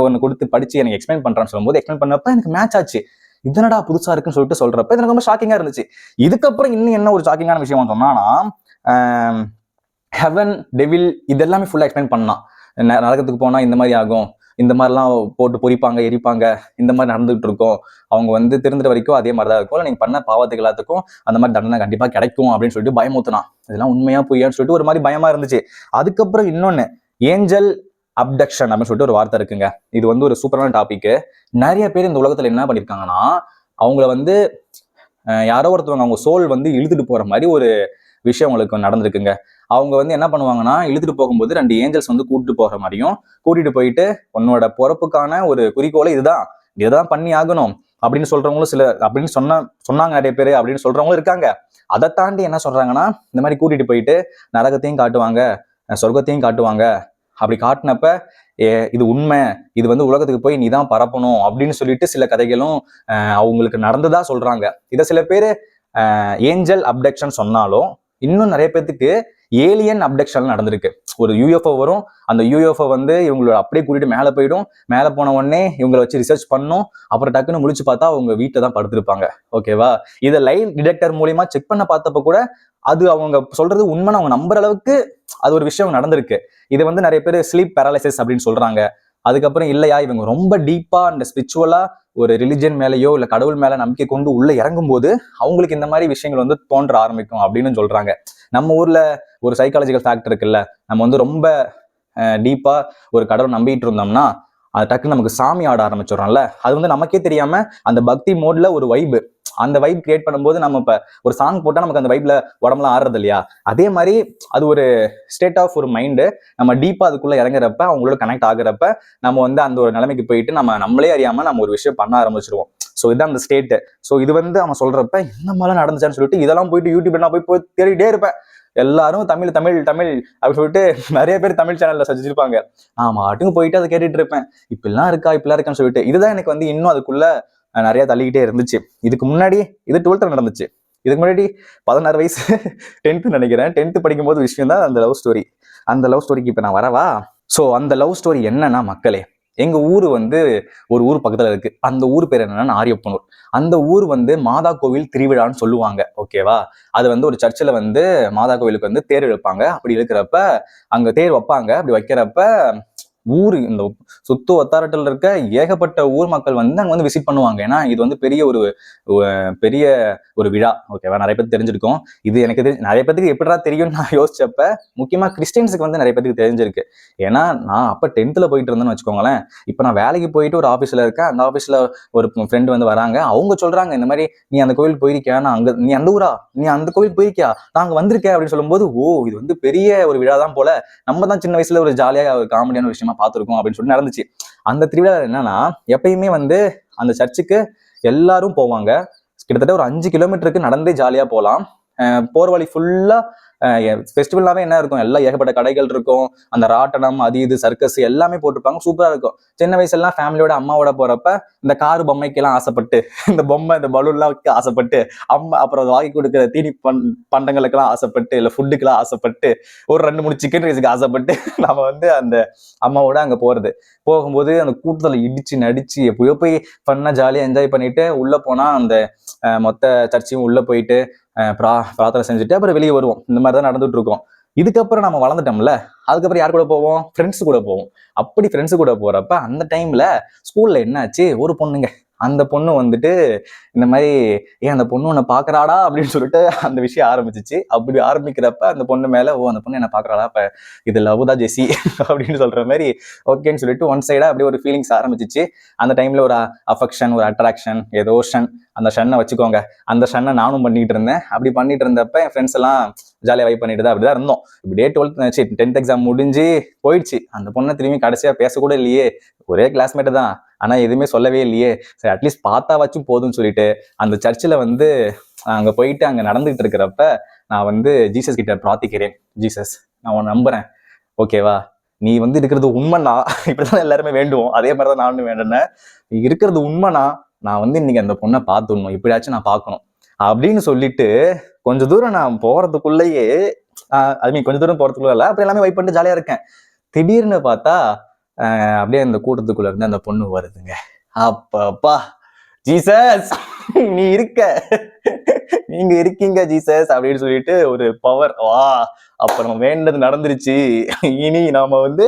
ஒன்று கொடுத்து படிச்சு எனக்கு எக்ஸ்பிளைன் பண்றான்னு சொல்லும்போது எக்ஸ்பிளைன் பண்ணப்ப எனக்கு மேட்ச் ஆச்சு. இதனடா புதுசா இருக்குன்னு சொல்லிட்டு சொல்றப்ப எனக்கு ரொம்ப ஷாக்கிங்கா இருந்துச்சு. இதுக்கப்புறம் இன்னும் என்ன ஒரு ஷாக்கிங்கான விஷயம் அவன் சொன்னான்னா ஹெவன் டெவில் இதெல்லாமே ஃபுல்லா எக்ஸ்பிளைன் பண்ணான். நரகத்துக்கு போனா இந்த மாதிரி ஆகும். இந்த மாதிரிலாம் போட்டு பொரிப்பாங்க எரிப்பாங்க இந்த மாதிரி நடந்துகிட்டு இருக்கும். அவங்க வந்து திருந்துற வரைக்கும் அதே மாதிரி தான் இருக்கும் நீங்கள் பண்ண பாவத்துக்கு எல்லாத்துக்கும் அந்த மாதிரி தண்டனை கண்டிப்பாக கிடைக்கும் அப்படின்னு சொல்லிட்டு பயமுத்துனான் இதெல்லாம் உண்மையாக பொய்யான்னு சொல்லிட்டு ஒரு மாதிரி பயமாக இருந்துச்சு. அதுக்கப்புறம் இன்னொன்னு ஏஞ்சல் அப்டக்ஷன் அப்படின்னு சொல்லிட்டு ஒரு வார்த்தை இருக்குங்க. இது வந்து ஒரு சூப்பரான டாபிக் நிறைய பேர் இந்த உலகத்தில் என்ன பண்ணிருக்காங்கன்னா அவங்கள வந்து யாரோ ஒருத்தவங்க அவங்க சோல் வந்து இழுத்துட்டு போகிற மாதிரி ஒரு விஷயம் உங்களுக்கு நடந்திருக்குங்க. அவங்க வந்து என்ன பண்ணுவாங்கன்னா இழுத்துட்டு போகும்போது ரெண்டு ஏஞ்சல்ஸ் வந்து கூட்டிட்டு போகிற மாதிரியும் கூட்டிட்டு போயிட்டு உன்னோட பிறப்புக்கான ஒரு குறிக்கோளை இதுதான். இதுதான் பண்ணி ஆகணும். அப்படின்னு சொல்றவங்களும் சில அப்படின்னு சொன்ன சொன்னாங்க நிறைய பேர் அப்படின்னு சொல்றவங்களும் இருக்காங்க. அதை தாண்டி என்ன சொல்றாங்கன்னா இந்த மாதிரி கூட்டிட்டு போயிட்டு நரகத்தையும் காட்டுவாங்க சொர்க்கத்தையும் காட்டுவாங்க. அப்படி காட்டினப்ப ஏ, இது உண்மை. இது வந்து உலகத்துக்கு போய் நீ தான் பரப்பணும். அப்படின்னு சொல்லிட்டு சில கதைகளும் அவங்களுக்கு நடந்ததா சொல்றாங்க. இதை சில பேர் ஏஞ்சல் அப்டக்ஷன் சொன்னாலும் இன்னும் நிறைய பேர்த்துக்கு ஏலியன் அப்டக்ஷன் நடந்திருக்கு. ஒரு யூஎஃப்ஓ வரும். அந்த யூஎஃப்ஓ வந்து இவங்களோட அப்படியே கூட்டிட்டு மேலே போயிடும். மேலே போன உடனே இவங்களை வச்சு ரிசர்ச் பண்ணும். அப்புறம் டக்குன்னு முழிச்சு பார்த்தா அவங்க வீட்டில் தான் படுத்திருப்பாங்க. ஓகேவா இதை லைவ் டிடெக்டர் மூலியமா செக் பண்ண பார்த்தப்ப கூட அது அவங்க சொல்றது உண்மைன்னு அவங்க நம்புற அளவுக்கு அது ஒரு விஷயம் நடந்திருக்கு. இது வந்து நிறைய பேர் ஸ்லீப் பேரலைசிஸ் அப்படின்னு சொல்றாங்க. அதுக்கப்புறம் இல்லையா? இவங்க ரொம்ப டீப்பா அந்த ஸ்பிரிச்சுவலா ஒரு ரிலிஜன் மேலேயோ இல்ல கடவுள் மேல நம்பிக்கை கொண்டு உள்ள இறங்கும்போது அவங்களுக்கு இந்த மாதிரி விஷயங்கள் வந்து தோன்ற ஆரம்பிக்கும் அப்படின்னு சொல்றாங்க. நம்ம ஊர்ல ஒரு சைக்காலஜிக்கல் ஃபேக்டர் இருக்குல்ல நம்ம வந்து ரொம்ப டீப்பாக ஒரு கடவுள் நம்பிட்டு இருந்தோம்னா அது டக்குன்னு நமக்கு சாமி ஆட ஆரம்பிச்சிடறோம்ல. அது வந்து நமக்கே தெரியாம அந்த பக்தி மோட்ல ஒரு வைப் அந்த வைப் கிரியேட் பண்ணும்போது நம்ம இப்ப ஒரு சாங் போட்டா நமக்கு அந்த வைப்ல உடம்புலாம் ஆடுறது இல்லையா? அதே மாதிரி அது ஒரு ஸ்டேட் ஆஃப் ஒரு மைண்டு நம்ம டீப்பா அதுக்குள்ள இறங்குறப்ப அவங்களோட கனெக்ட் ஆகுறப்ப நம்ம வந்து அந்த ஒரு நிலைமைக்கு போயிட்டு நம்ம நம்மளே அறியாம நம்ம ஒரு விஷயம் பண்ண ஆரம்பிச்சிருவோம் ஸோ இதுதான் அந்த ஸ்டேட்டு ஸோ இது வந்து அவன் சொல்றப்ப இந்த மாதிரிலாம் நடந்துச்சான்னு சொல்லிட்டு இதெல்லாம் போயிட்டு யூடியூப்ல நான் போய் போய் தேடிட்டே இருப்பேன். எல்லாரும் தமிழ் தமிழ் தமிழ் அப்படின்னு சொல்லிட்டு நிறைய பேர் தமிழ் சேனல்ல சஜிச்சிருப்பாங்க. நான் மாட்டுக்கும் போயிட்டு அதை கேட்டுட்டு இருப்பேன். இப்படிலாம் இருக்கா இப்படிலாம் இருக்கான்னு சொல்லிட்டு. இதுதான் எனக்கு வந்து இன்னும் அதுக்குள்ள நிறையா நிறைய தள்ளிக்கிட்டே இருந்துச்சு. இதுக்கு முன்னாடி இது டுவெல்த்தில் நடந்துச்சு. இதுக்கு முன்னாடி பதினாறு வயசு டென்த்து நினைக்கிறேன். டென்த்து படிக்கும்போது விஷயம் தான் அந்த லவ் ஸ்டோரி அந்த லவ் ஸ்டோரிக்கு இப்போ நான் வரவா? ஸோ அந்த லவ் ஸ்டோரி என்னன்னா மக்களே எங்க ஊர் வந்து ஒரு ஊர் பக்கத்துல இருக்கு. அந்த ஊர் பேர் என்னன்னா ஆரியப்பனூர் அந்த ஊர் வந்து மாதா கோவில் திருவிழான்னு சொல்லுவாங்க. ஓகேவா அது வந்து ஒரு சர்ச்சில் வந்து மாதா கோவிலுக்கு வந்து தேர் இழுப்பாங்க. அப்படி இழுக்கிறப்ப அங்க தேர் வைப்பாங்க. அப்படி வைக்கிறப்ப ஊர் இந்த சுத்து வட்டாரத்தில் இருக்க ஏகப்பட்ட ஊர் மக்கள் வந்து அங்க வந்து விசிட் பண்ணுவாங்க. ஏன்னா இது வந்து பெரிய ஒரு பெரிய ஒரு விழா. ஓகேவா நிறைய பேர் தெரிஞ்சிருக்கும். இது எனக்கு தெரிஞ்சு நிறைய பேருக்கு எப்படிடா தெரியும்னு நான் யோசிச்சப்ப முக்கியமா கிறிஸ்டின்ஸுக்கு வந்து நிறைய பேருக்கு தெரிஞ்சிருக்கு. ஏன்னா நான் அப்போ டென்த்தில் போயிட்டு இருந்தேன்னு வச்சுக்கோங்களேன். இப்போ நான் வேலைக்கு போயிட்டு ஒரு ஆஃபீஸில் இருக்கேன். அந்த ஆஃபீஸில் ஒரு ஃப்ரெண்டு வந்து வராங்க. அவங்க சொல்கிறாங்க இந்த மாதிரி நீ அந்த கோவில் போயிருக்கியா? நான் அங்கே நீ அந்த ஊரா? நீ அந்த கோவில் போயிருக்கியா? நான் அங்கே வந்திருக்கேன். அப்படின்னு சொல்லும்போது ஓ இது வந்து பெரிய ஒரு விழா தான் போல. நம்ம தான் சின்ன வயசில் ஒரு ஜாலியாக ஒரு காமெடியான ஒரு நம்ம பார்த்துருக்கோம் அப்படின்னு சொல்லி நடந்துச்சு. அந்த திருவிழா என்னன்னா எப்பயுமே வந்து அந்த சர்ச்சுக்கு எல்லாரும் போவாங்க. கிட்டத்தட்ட ஒரு அஞ்சு கிலோமீட்டருக்கு நடந்தே ஜாலியா போகலாம். போற வழி ஃபுல்லா ஃபெஸ்டிவல்னாவே என்ன இருக்கும்? எல்லாம் ஏகப்பட்ட கடைகள் இருக்கும். அந்த ராட்டனம் அது இது சர்க்கஸ் எல்லாமே போட்டிருப்பாங்க. சூப்பரா இருக்கும். சின்ன வயசுலாம் ஃபேமிலியோட அம்மாவோட போறப்ப இந்த கார் பொம்மைக்கெல்லாம் ஆசைப்பட்டு இந்த பொம்மை இந்த பலூன்லாம் வைக்க ஆசைப்பட்டு அம்மா அப்புறம் வாங்கி கொடுக்குற தீனி பண் பண்டங்களுக்கெல்லாம் ஆசைப்பட்டு இல்லை ஃபுட்டுக்கெல்லாம் ஆசைப்பட்டு ஒரு ரெண்டு மூணு சிக்கன் ரைஸுக்கு ஆசைப்பட்டு நம்ம வந்து அந்த அம்மாவோட அங்க போறது. போகும்போது அந்த கூட்டத்தில் இடிச்சு நடிச்சு எப்படியோ போய் ஃபன்னா ஜாலியாக என்ஜாய் பண்ணிட்டு உள்ள போனா அந்த மொத்த சர்ச்சையும் உள்ள போயிட்டு பிரா பிரார்த்தனை செஞ்சுட்டு அப்புறம் வெளியே வருவோம். இந்த மாதிரி தான் நடந்துட்டு இருக்கோம் இதுக்கப்புறம் நம்ம வளர்ந்துட்டோம்ல அதுக்கப்புறம் யார் கூட போவோம்? ஃப்ரெண்ட்ஸ் கூட போவோம். அப்படி ஃப்ரெண்ட்ஸ் கூட போறப்ப அந்த டைம்ல ஸ்கூல்ல என்னாச்சு? ஒரு பொண்ணுங்க. அந்த பொண்ணு வந்துட்டு இந்த மாதிரி ஏன் அந்த பொண்ணு உன்னை பாக்குறாடா? அப்படின்னு சொல்லிட்டு அந்த விஷயம் ஆரம்பிச்சிச்சு. அப்படி ஆரம்பிக்கிறப்ப அந்த பொண்ணு மேல ஓ அந்த பொண்ணு என்ன பாக்குறாடா அப்ப இது லவ் தான் ஜெசி. அப்படின்னு சொல்ற மாதிரி ஓகேன்னு சொல்லிட்டு ஒன் சைடா அப்படியே ஒரு ஃபீலிங்ஸ் ஆரம்பிச்சிச்சு. அந்த டைம்ல ஒரு அஃபெக்ஷன் ஒரு அட்ராக்ஷன் ஏதோ ஷன். அந்த ஷன்னை வச்சுக்கோங்க. அந்த ஷன்னை நானும் பண்ணிட்டு இருந்தேன். அப்படி பண்ணிட்டு இருந்தப்ப என் ஃப்ரெண்ட்ஸ் எல்லாம் ஜாலியாக வைப் பண்ணிட்டு தான் அப்படிதான் இருந்தோம். இப்படியே டுவெல்த் சரி டென்த் எக்ஸாம் முடிஞ்சு போயிடுச்சு. அந்த பொண்ணை திரும்பி கடைசியா பேசக்கூட இல்லையே. ஒரே கிளாஸ்மேட்டு தான். ஆனால் எதுவுமே சொல்லவே இல்லையே. சரி அட்லீஸ்ட் பார்த்தா வச்சும் போதும்னு சொல்லிட்டு அந்த சர்ச்சில் வந்து அங்கே போயிட்டு அங்கே நடந்துகிட்டு இருக்கிறப்ப நான் வந்து ஜீசஸ் கிட்ட பிரார்த்திக்கிறேன். ஜீசஸ் நான் உன்னை நம்புறேன். ஓகேவா நீ வந்து இருக்கிறது உண்மைனா இப்படிதான் எல்லாருமே வேண்டுவோம். அதே மாதிரி தான் நானும் வேண்டினேன். நீ இருக்கிறது உண்மைனா நான் வந்து இன்னைக்கு அந்த பொண்ணை பார்த்துடணும். எப்படியாச்சும் நான் பார்க்கணும். அப்படின்னு சொல்லிட்டு கொஞ்ச தூரம் நான் போறதுக்குள்ளேயே அது மீன் கொஞ்ச தூரம் போறதுக்குள்ள இல்லை அப்படி எல்லாமே வெயிட் பண்ணிட்டு ஜாலியா இருக்கேன். திடீர்னு பார்த்தா அப்படியே அந்த கூட்டத்துக்குள்ள இருந்து அந்த பொண்ணு வருதுங்க. அப்பப்பா ஜீசஸ் நீ இருக்க. நீங்க இருக்கீங்க ஜீசஸ் அப்படின்னு சொல்லிட்டு ஒரு பவர் வா அப்ப நம்ம வேண்டது நடந்துருச்சு. இனி நாம வந்து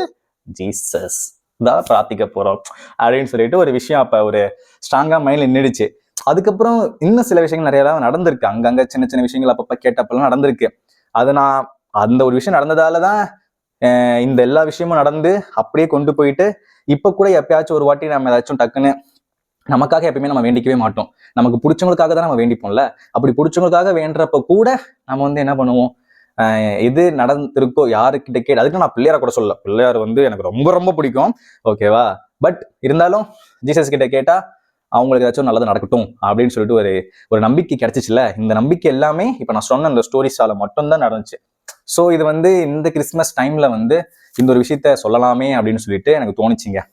ஜீசஸ் தான் பிரார்த்திக்க போறோம். அப்படின்னு சொல்லிட்டு ஒரு விஷயம் அப்ப ஒரு ஸ்ட்ராங்கா மைண்ட்ல நின்றுச்சு அதுக்கப்புறம் இன்னும் சில விஷயங்கள் நிறைய எல்லாம் நடந்திருக்கு. அங்கங்க சின்ன சின்ன விஷயங்கள் அப்பப்ப கேட்டப்பெல்லாம் நடந்திருக்கு. அது நான் அந்த ஒரு விஷயம் நடந்ததால தான் இந்த எல்லா விஷயமும் நடந்து அப்படியே கொண்டு போயிட்டு இப்போ கூட எப்பயாச்சும் ஒரு வாட்டி நம்ம ஏதாச்சும் டக்குன்னு நமக்காக எப்பயுமே நம்ம வேண்டிக்கவே மாட்டோம். நமக்கு பிடிச்சவங்களுக்காக தான் நம்ம வேண்டிப்போம்ல. அப்படி பிடிச்சவங்களுக்காக வேண்டுறப்ப கூட நம்ம வந்து என்ன பண்ணுவோம்? எது நடந்திருக்கோ யாருக்கிட்ட கேட்டு அதுக்கு நான் பிள்ளையார கூட சொல்லல. பிள்ளையார் வந்து எனக்கு ரொம்ப ரொம்ப பிடிக்கும். ஓகேவா பட் இருந்தாலும் ஜீசஸ் கிட்ட கேட்டா அவங்களுக்கு ஏதாச்சும் நல்லது நடக்கட்டும் அப்படின்னு சொல்லிட்டு ஒரு ஒரு நம்பிக்கை கிடைச்சிச்சுல. இந்த நம்பிக்கை எல்லாமே இப்ப நான் சொன்ன இந்த ஸ்டோரிஸால மட்டும்தான் நடந்துச்சு. ஸோ இது வந்து இந்த கிறிஸ்மஸ் டைம்ல வந்து இந்த ஒரு விஷயத்த சொல்லலாமே அப்படின்னு சொல்லிட்டு எனக்கு தோணுச்சுங்க.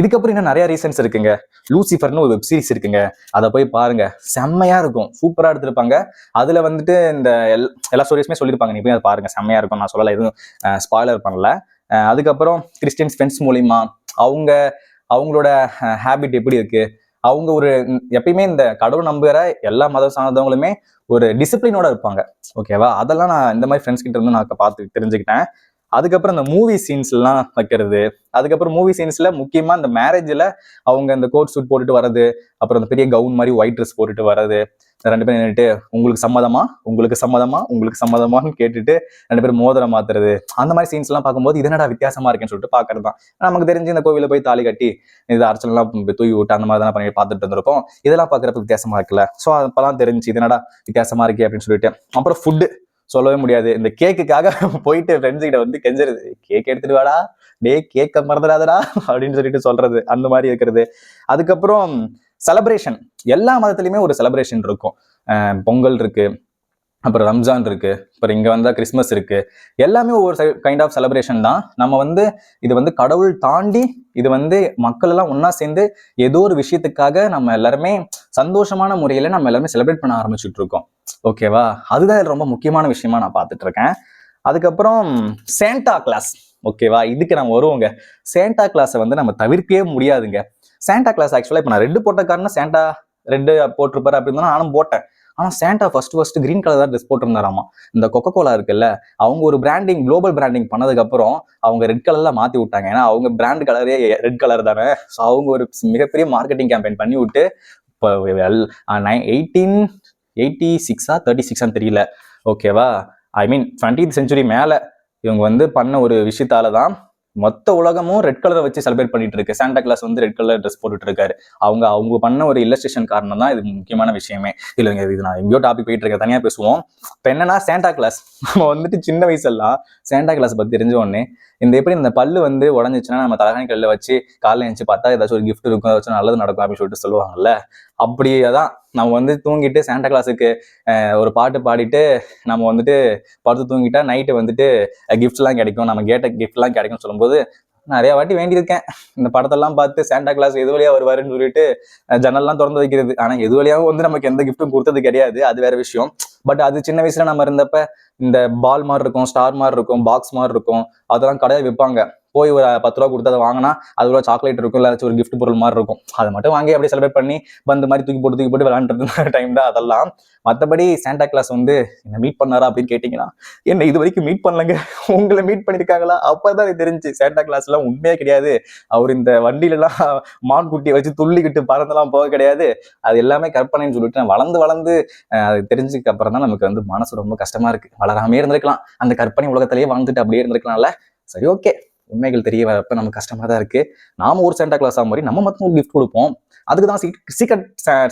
இதுக்கப்புறம் இன்னும் நிறைய ரீசன்ஸ் இருக்குங்க. லூசிஃபர்னு ஒரு வெப் சீரிஸ் இருக்குங்க. அதை போய் பாருங்க. செம்மையா இருக்கும். சூப்பரா எடுத்திருப்பாங்க. அதுல வந்துட்டு இந்த எல்- எல்லா ஸ்டோரிஸுமே சொல்லியிருப்பாங்க. நீ போய் அதை பாருங்க. செம்மையா இருக்கும். நான் சொல்லல. எதுவும் ஸ்பாய்லர் பண்ணல. அதுக்கப்புறம் கிறிஸ்டியன்ஸ் ஃப்ரெண்ட்ஸ் மூலியமா அவங்க அவங்களோட ஹேபிட் எப்படி இருக்கு? அவங்க ஒரு எப்பயுமே இந்த கடவுள் நம்புகிற எல்லா மதம் சார்ந்தவங்களுமே ஒரு டிசிப்ளினோட இருப்பாங்க. ஓகேவா அதெல்லாம் நான் இந்த மாதிரி ஃப்ரெண்ட்ஸ் கிட்ட இருந்து நான் பார்த்து தெரிஞ்சுக்கிட்டேன். அதுக்கப்புறம் இந்த மூவி சீன்ஸ்லாம் வைக்கிறது. அதுக்கப்புறம் மூவி சீன்ஸ்ல முக்கியமா இந்த மேரேஜ்ல அவங்க இந்த கோட் சூட் போட்டுட்டு வர்றது அப்புறம் அந்த பெரிய கவுன் மாதிரி ஒயிட் ட்ரெஸ் போட்டுட்டு வர்றது. ரெண்டு பேரும் நின்றுட்டு உங்களுக்கு சம்மதமா? உங்களுக்கு சம்மதமா? உங்களுக்கு சம்மதமான்னு கேட்டுட்டு ரெண்டு பேரும் மோதிரம் மாத்துறது. அந்த மாதிரி சீன்ஸ் எல்லாம் பார்க்கும்போது இது என்னடா வித்தியாசமா இருக்குன்னு சொல்லிட்டு பாக்குறது தான். நமக்கு தெரிஞ்சு இந்த கோவில போய் தாலி கட்டி இது அரசலாம் தூக்கி விட்டு அந்த மாதிரி தான் பண்ணி பார்த்துட்டு இருந்திருப்போம். இதெல்லாம் பார்க்குறப்ப வித்தியாசமா இருக்குல்ல. ஸோ அப்பெல்லாம் தெரிஞ்சு இது என்னடா வித்தியாசமா இருக்கே? அப்படின்னு சொல்லிட்டு அப்புறம் ஃபுட்டு சொல்லவே முடியாது. இந்த கேக்குக்காக போயிட்டு ஃப்ரெண்ட்ஸ் கிட்ட வந்து கெஞ்சிருது கேக் எடுத்துட்டு வாடா. டே கேக்க மறந்துடாதடா. அப்படின்னு சொல்லிட்டு சொல்றது. அந்த மாதிரி இருக்கிறது. அதுக்கப்புறம் செலப்ரேஷன் எல்லா மதத்துலையுமே ஒரு செலப்ரேஷன் இருக்கும். பொங்கல் இருக்கு. அப்புறம் ரம்ஜான் இருக்கு. அப்புறம் இங்க வந்தா கிறிஸ்மஸ் இருக்கு. எல்லாமே ஒவ்வொரு கைண்ட் ஆஃப் செலப்ரேஷன் தான். நம்ம வந்து இது வந்து கடவுள் தாண்டி இது வந்து மக்கள் எல்லாம் ஒண்ணா சேர்ந்து ஏதோ ஒரு விஷயத்துக்காக நம்ம எல்லாருமே சந்தோஷமான முறையில நம்ம எல்லாருமே செலிப்ரேட் பண்ண ஆரம்பிச்சுட்டு இருக்கோம். ஓகேவா? அதுதான் ரொம்ப முக்கியமான விஷயமா நான் பார்த்துட்டு இருக்கேன் அதுக்கப்புறம் சேண்டா கிளாஸ் ஓகேவா? இதுக்கு நம்ம வருவோங்க. சேண்டா கிளாஸை வந்து நம்ம தவிர்க்கவே முடியாதுங்க. சேண்டா கிளாஸ் ஆக்சுவலாக இப்போ நான் ரெண்டு போட்ட காரணம் சேண்டா ரெண்டு போட்டிருப்பாரு அப்படின்னு நானும் போட்டேன். ஆனால் Santa first first green colour தான் ட்ரெஸ் போட்டிருந்தாராமா. இந்த கொக்கோ கோலா இருக்குல்ல அவங்க ஒரு பிராண்டிங் குளோபல் பிராண்டிங் பண்ணதுக்கப்புறம் அவங்க ரெட் கலரில் மாற்றி விட்டாங்க. ஏன்னா அவங்க பிராண்ட் கலரே ரெட் கலர் தானே. ஸோ அவங்க ஒரு மிகப்பெரிய மார்க்கெட்டிங் கேம்பெயின் பண்ணி விட்டு இப்போ எயிட்டீன் எயிட்டி சிக்ஸா தேர்ட்டி சிக்ஸான்னு தெரியல. ஓகேவா ஐ மீன் டுவெண்ட்டி செஞ்சுரி மேலே இவங்க வந்து பண்ண ஒரு விஷயத்தால தான் மொத்த உலகமும் ரெட் கலரை வச்சு செலிப்ரேட் பண்ணிட்டு இருக்கு. சாண்டா கிளாஸ் வந்து ரெட் கலர் ட்ரெஸ் போட்டுட்டு இருக்காரு. அவங்க அவங்க பண்ண ஒரு இல்லஸ்ட்ரேஷன் காரணம் தான் இது முக்கியமான விஷயமே. இல்லைங்க இது நான் எங்கேயோ டாபிக் போயிட்டு இருக்கேன். தனியாக பேசுவோம். இப்போ என்னன்னா சாண்டா கிளாஸ் நம்ம வந்துட்டு சின்ன வயசெல்லாம் சாண்டா கிளாஸ் பற்றி தெரிஞ்ச உடனே இந்த எப்படி இந்த பல்லு வந்து உடஞ்சிச்சுன்னா நம்ம தலகாணி கல்லில் வச்சு காலைல எழுந்துச்சு பார்த்தா ஏதாச்சும் ஒரு கிஃப்ட் இருக்கும் ஏதாச்சும் நல்லது நடக்கும் அப்படின்னு சொல்லிட்டு சொல்லுவாங்கல்ல. அப்படியே தான் நம்ம வந்து தூங்கிட்டு சாண்டா கிளாஸுக்கு ஒரு பாட்டு பாடிட்டு நம்ம வந்துட்டு படுத்து தூங்கிட்டா நைட்டு வந்துட்டு கிஃப்ட்லாம் கிடைக்கும். நம்ம கேட்ட கிஃப்ட்லாம் கிடைக்கும்னு சொல்லும்போது நிறைய வாட்டி வேண்டியிருக்கேன். இந்த படத்தெல்லாம் பார்த்து சாண்டா கிளாஸ் எது வழியா வருவாருன்னு சொல்லிட்டு ஜன்னல்லாம் திறந்து வைக்கிறது. ஆனா எது வழியாவும் வந்து நமக்கு எந்த கிஃப்ட்டும் கொடுத்தது கிடையாது. அது வேற விஷயம். பட் அது சின்ன வயசுல நம்ம இருந்தப்ப இந்த பால் மாதிரி இருக்கும் ஸ்டார் மாதிரி இருக்கும் பாக்ஸ் மாதிரி இருக்கும் அதெல்லாம் கடையில் விற்பாங்க போய் ஒரு பத்து ரூபா கொடுத்து அதை வாங்கினா அது ஒரு சாக்லேட் இருக்கும் இல்லை ஒரு கிஃப்ட் பொருள் மாதிரி இருக்கும். அதை மட்டும் வாங்கி அப்படியே செலிப்ரேட் பண்ணி பந்து மாதிரி தூக்கி போட்டு தூக்கி போட்டு விளாண்டுறது டைம் தான் அதெல்லாம். மற்றபடி சாண்டா கிளாஸ் வந்து என்ன மீட் பண்ணாரா அப்படின்னு கேட்டிங்கன்னா என்ன இது வரைக்கும் மீட் பண்ணலங்க. உங்களை மீட் பண்ணியிருக்காங்களா அப்பதான் எனக்கு தெரிஞ்சு சாண்டா கிளாஸ்லாம் உண்மையே கிடையாது. அவர் இந்த வண்டியிலலாம் மான் குட்டியை வச்சு துள்ளிக்கிட்டு பறந்தெல்லாம் போக கிடையாது. அது எல்லாமே கற்பனைன்னு சொல்லிட்டு நான் வளர்ந்து வளர்ந்து அது தெரிஞ்சதுக்கு அப்புறம் தான் நமக்கு வந்து மனசு ரொம்ப கஷ்டமா இருக்கு. வளராமே இருந்திருக்கலாம். அந்த கற்பனை உலகத்திலேயே வாழ்ந்துட்டு அப்படியே இருந்திருக்கலாம்ல. சரி ஓகே உண்மைகள் தெரிய வரப்ப நமக்கு கஷ்டமாக தான் இருக்குது நாம ஒரு சாண்டா கிளாஸ் மாதிரி நம்ம மட்டும் ஒரு கிஃப்ட் கொடுப்போம். அதுக்கு தான் சீக்கிரட்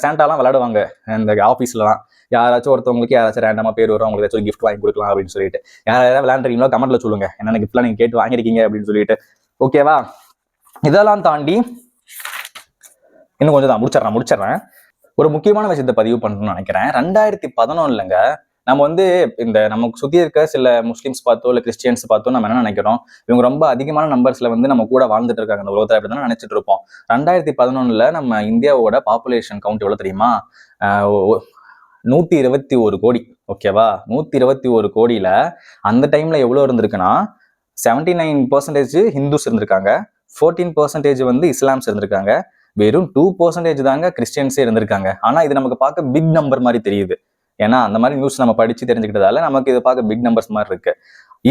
சாண்டாலாம் விளையாடுவாங்க. இந்த ஆஃபீஸ்லலாம் யாராச்சும் ஒருத்தவங்களுக்கு யாராச்சும் ரேண்டமாக பேர் வரும் அவங்களுக்கு ஏதாச்சும் கிஃப்ட் வாங்கி கொடுக்கலாம் அப்படின்னு சொல்லிட்டு. யாராவது விளையாண்டுறீங்களோ கமெண்ட்டில் சொல்லுங்க. என்னென்ன கிஃப்ட்லாம் நீங்கள் கேட்டு வாங்கிருக்கீங்க அப்படின்னு சொல்லிட்டு. ஓகேவா இதெல்லாம் தாண்டி இன்னும் கொஞ்சம் தான் முடிச்சிடறேன் முடிச்சிடறேன். ஒரு முக்கியமான விஷயத்தை பதிவு பண்ணணும்னு நினைக்கிறேன். ரெண்டாயிரத்தி பதினொன்னுலங்க நம்ம வந்து இந்த நமக்கு சுற்றி இருக்க சில முஸ்லீம்ஸ் பார்த்தோ இல்லை கிறிஸ்டியன்ஸ் பார்த்தோ நம்ம என்ன நினைக்கிறோம்? இவங்க ரொம்ப அதிகமான நம்பர்ஸ்ல வந்து நம்ம கூட வாழ்ந்துட்டு இருக்காங்க. இந்த உலகத்தில் அப்படி தான் நினைச்சிட்டு இருப்போம். ரெண்டாயிரத்தி பதினொன்னுல நம்ம இந்தியாவோட பாப்புலேஷன் கவுண்ட் எவ்வளோ தெரியுமா? நூற்றி இருபத்தி ஒரு கோடி. ஓகேவா நூற்றி இருபத்தி ஒரு கோடியில் அந்த டைமில் எவ்வளோ இருந்திருக்குன்னா? செவன்டி நைன் பர்சன்டேஜ் ஹிந்துஸ் இருந்திருக்காங்க. ஃபோர்டீன் பர்சன்டேஜ் வந்து இஸ்லாம்ஸ் இருந்திருக்காங்க. வெறும் டூ பர்சன்டேஜ் தாங்க கிறிஸ்டியன்ஸே இருந்திருக்காங்க. ஆனால் இது நமக்கு பார்க்க பிக் நம்பர் மாதிரி தெரியுது. ஏன்னா அந்த மாதிரி நியூஸ் நம்ம படிச்சு தெரிஞ்சுக்கிட்டதால நமக்கு இதை பார்க்க பிக் நம்பர்ஸ் மாதிரி இருக்கு.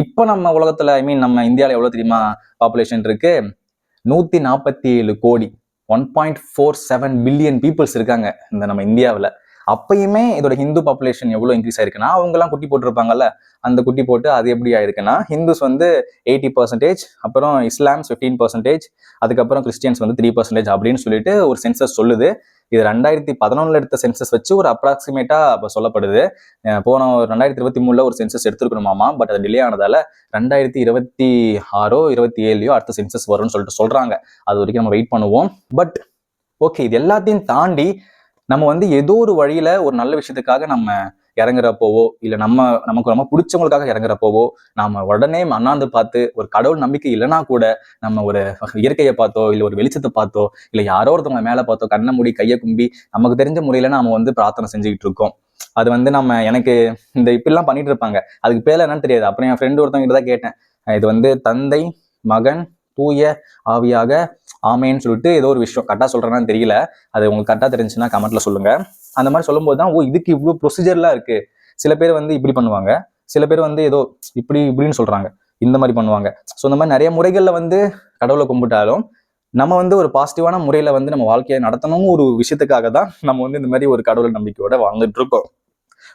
இப்போ நம்ம உலகத்துல ஐ மீன் நம்ம இந்தியாவில் எவ்வளவு தெரியுமா பாப்புலேஷன் இருக்கு? நூத்தி நாற்பத்தி ஏழு கோடி. One point four seven billion peoples இருக்காங்க இந்த நம்ம இந்தியாவில். அப்பயுமே இதோட ஹிந்து பாப்புலேஷன் எவ்வளோ இன்க்ரீஸ் ஆயிருக்குன்னா அவங்கலாம் குட்டி போட்டிருப்பாங்கல்ல? அந்த குட்டி போட்டு அது எப்படி ஆயிருக்குன்னா ஹிந்துஸ் வந்து எயிட்டி பர்சன்டேஜ் அப்புறம் இஸ்லாம்ஸ் ஃபிஃப்டீன் பர்சன்டேஜ் அதுக்கப்புறம் கிறிஸ்டியன்ஸ் வந்து த்ரீ பர்சன்டேஜ் அப்படின்னு சொல்லிட்டு ஒரு சென்சஸ் சொல்லுது. இது ரெண்டாயிரத்தி பதினொன்னுல எடுத்த சென்சஸ் வச்சு ஒரு அப்ராக்சிமேட்டா இப்போ சொல்லப்படுது. போன ஒரு ரெண்டாயிரத்தி இருபத்தி மூணுல ஒரு சென்சஸ் எடுத்துருக்கணுமாமா பட் அது டிலே ஆனதால ரெண்டாயிரத்தி இருபத்தி ஆறோ இருபத்தி ஏழுலையோ அடுத்த சென்சஸ் வரும்னு சொல்லிட்டு சொல்றாங்க. அது வரைக்கும் நம்ம வெயிட் பண்ணுவோம். பட் ஓகே இது எல்லாத்தையும் தாண்டி நம்ம வந்து ஏதோ ஒரு வழியில ஒரு நல்ல விஷயத்துக்காக நம்ம இறங்குறப்போவோ இல்லை நம்ம நமக்கு ரொம்ப பிடிச்சவங்களுக்காக இறங்குறப்போவோ நாம் உடனே அண்ணாந்து பார்த்து ஒரு கடவுள் நம்பிக்கை இல்லைனா கூட நம்ம ஒரு இயற்கையை பார்த்தோ இல்லை ஒரு வெளிச்சத்தை பார்த்தோ இல்லை யாரோ ஒருத்தவங்க மேலே பார்த்தோ கண்ணை மூடி கையை கும்பி நமக்கு தெரிஞ்ச முறையில் நம்ம வந்து பிரார்த்தனை செஞ்சுக்கிட்டு இருக்கோம். அது வந்து நம்ம எனக்கு இந்த இப்படிலாம் பண்ணிட்டு இருப்பாங்க. அதுக்கு பேர்ல என்னன்னு தெரியாது. அப்புறம் என் ஃப்ரெண்டு ஒருத்தவங்க தான் கேட்டேன். இது வந்து தந்தை மகன் தூய ஆவியாக ஆமேன்னு சொல்லிட்டு ஏதோ ஒரு விஷயம் கரெக்டாக சொல்கிறேன்னு தெரியல. அது உங்களுக்கு கரெக்டாக தெரிஞ்சுன்னா கமெண்ட்ல சொல்லுங்க. அந்த மாதிரி சொல்லும்போது தான் ஓ இதுக்கு இவ்வளோ ப்ரொசீஜர்லாம் இருக்கு. சில பேர் வந்து இப்படி பண்ணுவாங்க. சில பேர் வந்து ஏதோ இப்படி இப்படின்னு சொல்றாங்க. இந்த மாதிரி பண்ணுவாங்க. ஸோ இந்த மாதிரி நிறைய முறைகளில் வந்து கடவுளை கும்பிட்டாலும் நம்ம வந்து ஒரு பாசிட்டிவான முறையில் வந்து நம்ம வாழ்க்கையை நடத்தணும் ஒரு விஷயத்துக்காக தான் நம்ம வந்து இந்த மாதிரி ஒரு கடவுள் நம்பிக்கையோட வாழ்ந்துட்டு இருக்கோம்.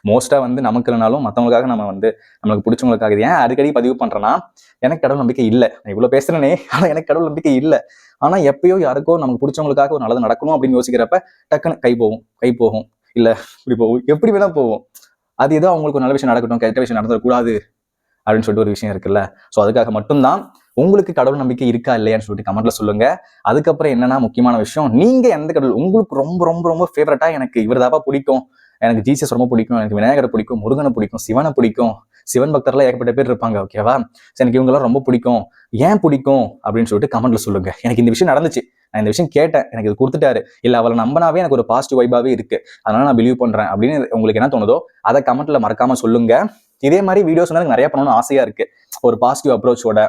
மோஸ்ட்டாக வந்து நமக்கு இல்லைனாலும் மற்றவங்களுக்காக நம்ம வந்து நம்மளுக்கு பிடிச்சவங்களுக்காக ஏன் அடிக்கடி பதிவு பண்றேன்னா எனக்கு கடவுள் நம்பிக்கை இல்லை. நான் இவ்வளோ பேசுறேனே ஆனா எனக்கு கடவுள் நம்பிக்கை இல்லை. ஆனா எப்பயோ யாருக்கோ நமக்கு பிடிச்சவங்களுக்காக ஒரு நல்லது நடக்கணும் அப்படின்னு யோசிக்கிறப்ப டக்குன்னு கை போகும் கை போகும். இல்ல இப்படி போகும். எப்படி வேணா போகும். அது ஏதோ அவங்களுக்கு ஒரு நல்ல விஷயம் நடக்கட்டும் கெட்ட விஷயம் நடந்துடக்கூடாது அப்படின்னு சொல்லிட்டு ஒரு விஷயம் இருக்குல்ல. ஸோ அதுக்காக மட்டும்தான் உங்களுக்கு கடவுள் நம்பிக்கை இருக்கா இல்லையான்னு சொல்லிட்டு கமெண்ட்ல சொல்லுங்க. அதுக்கப்புறம் என்னன்னா முக்கியமான விஷயம் நீங்க எந்த கடவுள்? உங்களுக்கு ரொம்ப ரொம்ப ரொம்ப ஃபேவரட்டா எனக்கு இவர் பிடிக்கும். எனக்கு ஜீசஸ் ரொம்ப பிடிக்கும் எனக்கு விநாயகரை பிடிக்கும் முருகனை பிடிக்கும் சிவனை பிடிக்கும். சிவன் பக்தர்லாம் ஏகப்பட்ட பேர் இருப்பாங்க ஓகேவா எனக்கு இவங்கெல்லாம் ரொம்ப பிடிக்கும். ஏன் பிடிக்கும்? அப்படின்னு சொல்லிட்டு கமெண்ட்ல சொல்லுங்க. எனக்கு இந்த விஷயம் நடந்துச்சு. நான் இந்த விஷயம் கேட்டேன். எனக்கு இது கொடுத்துட்டாரு. இல்லை அவளை நம்பினாவே எனக்கு ஒரு பாசிட்டிவ் வைபாவே இருக்கு. அதனால நான் பிலீவ் பண்றேன். அப்படின்னு உங்களுக்கு என்ன தோணுதோ அதை கமெண்ட்ல மறக்காம சொல்லுங்க. இதே மாதிரி வீடியோஸ் வந்து எனக்கு நிறைய பண்ணணும்னு ஆசையா இருக்கு. ஒரு பாசிட்டிவ் அப்ரோச்சோட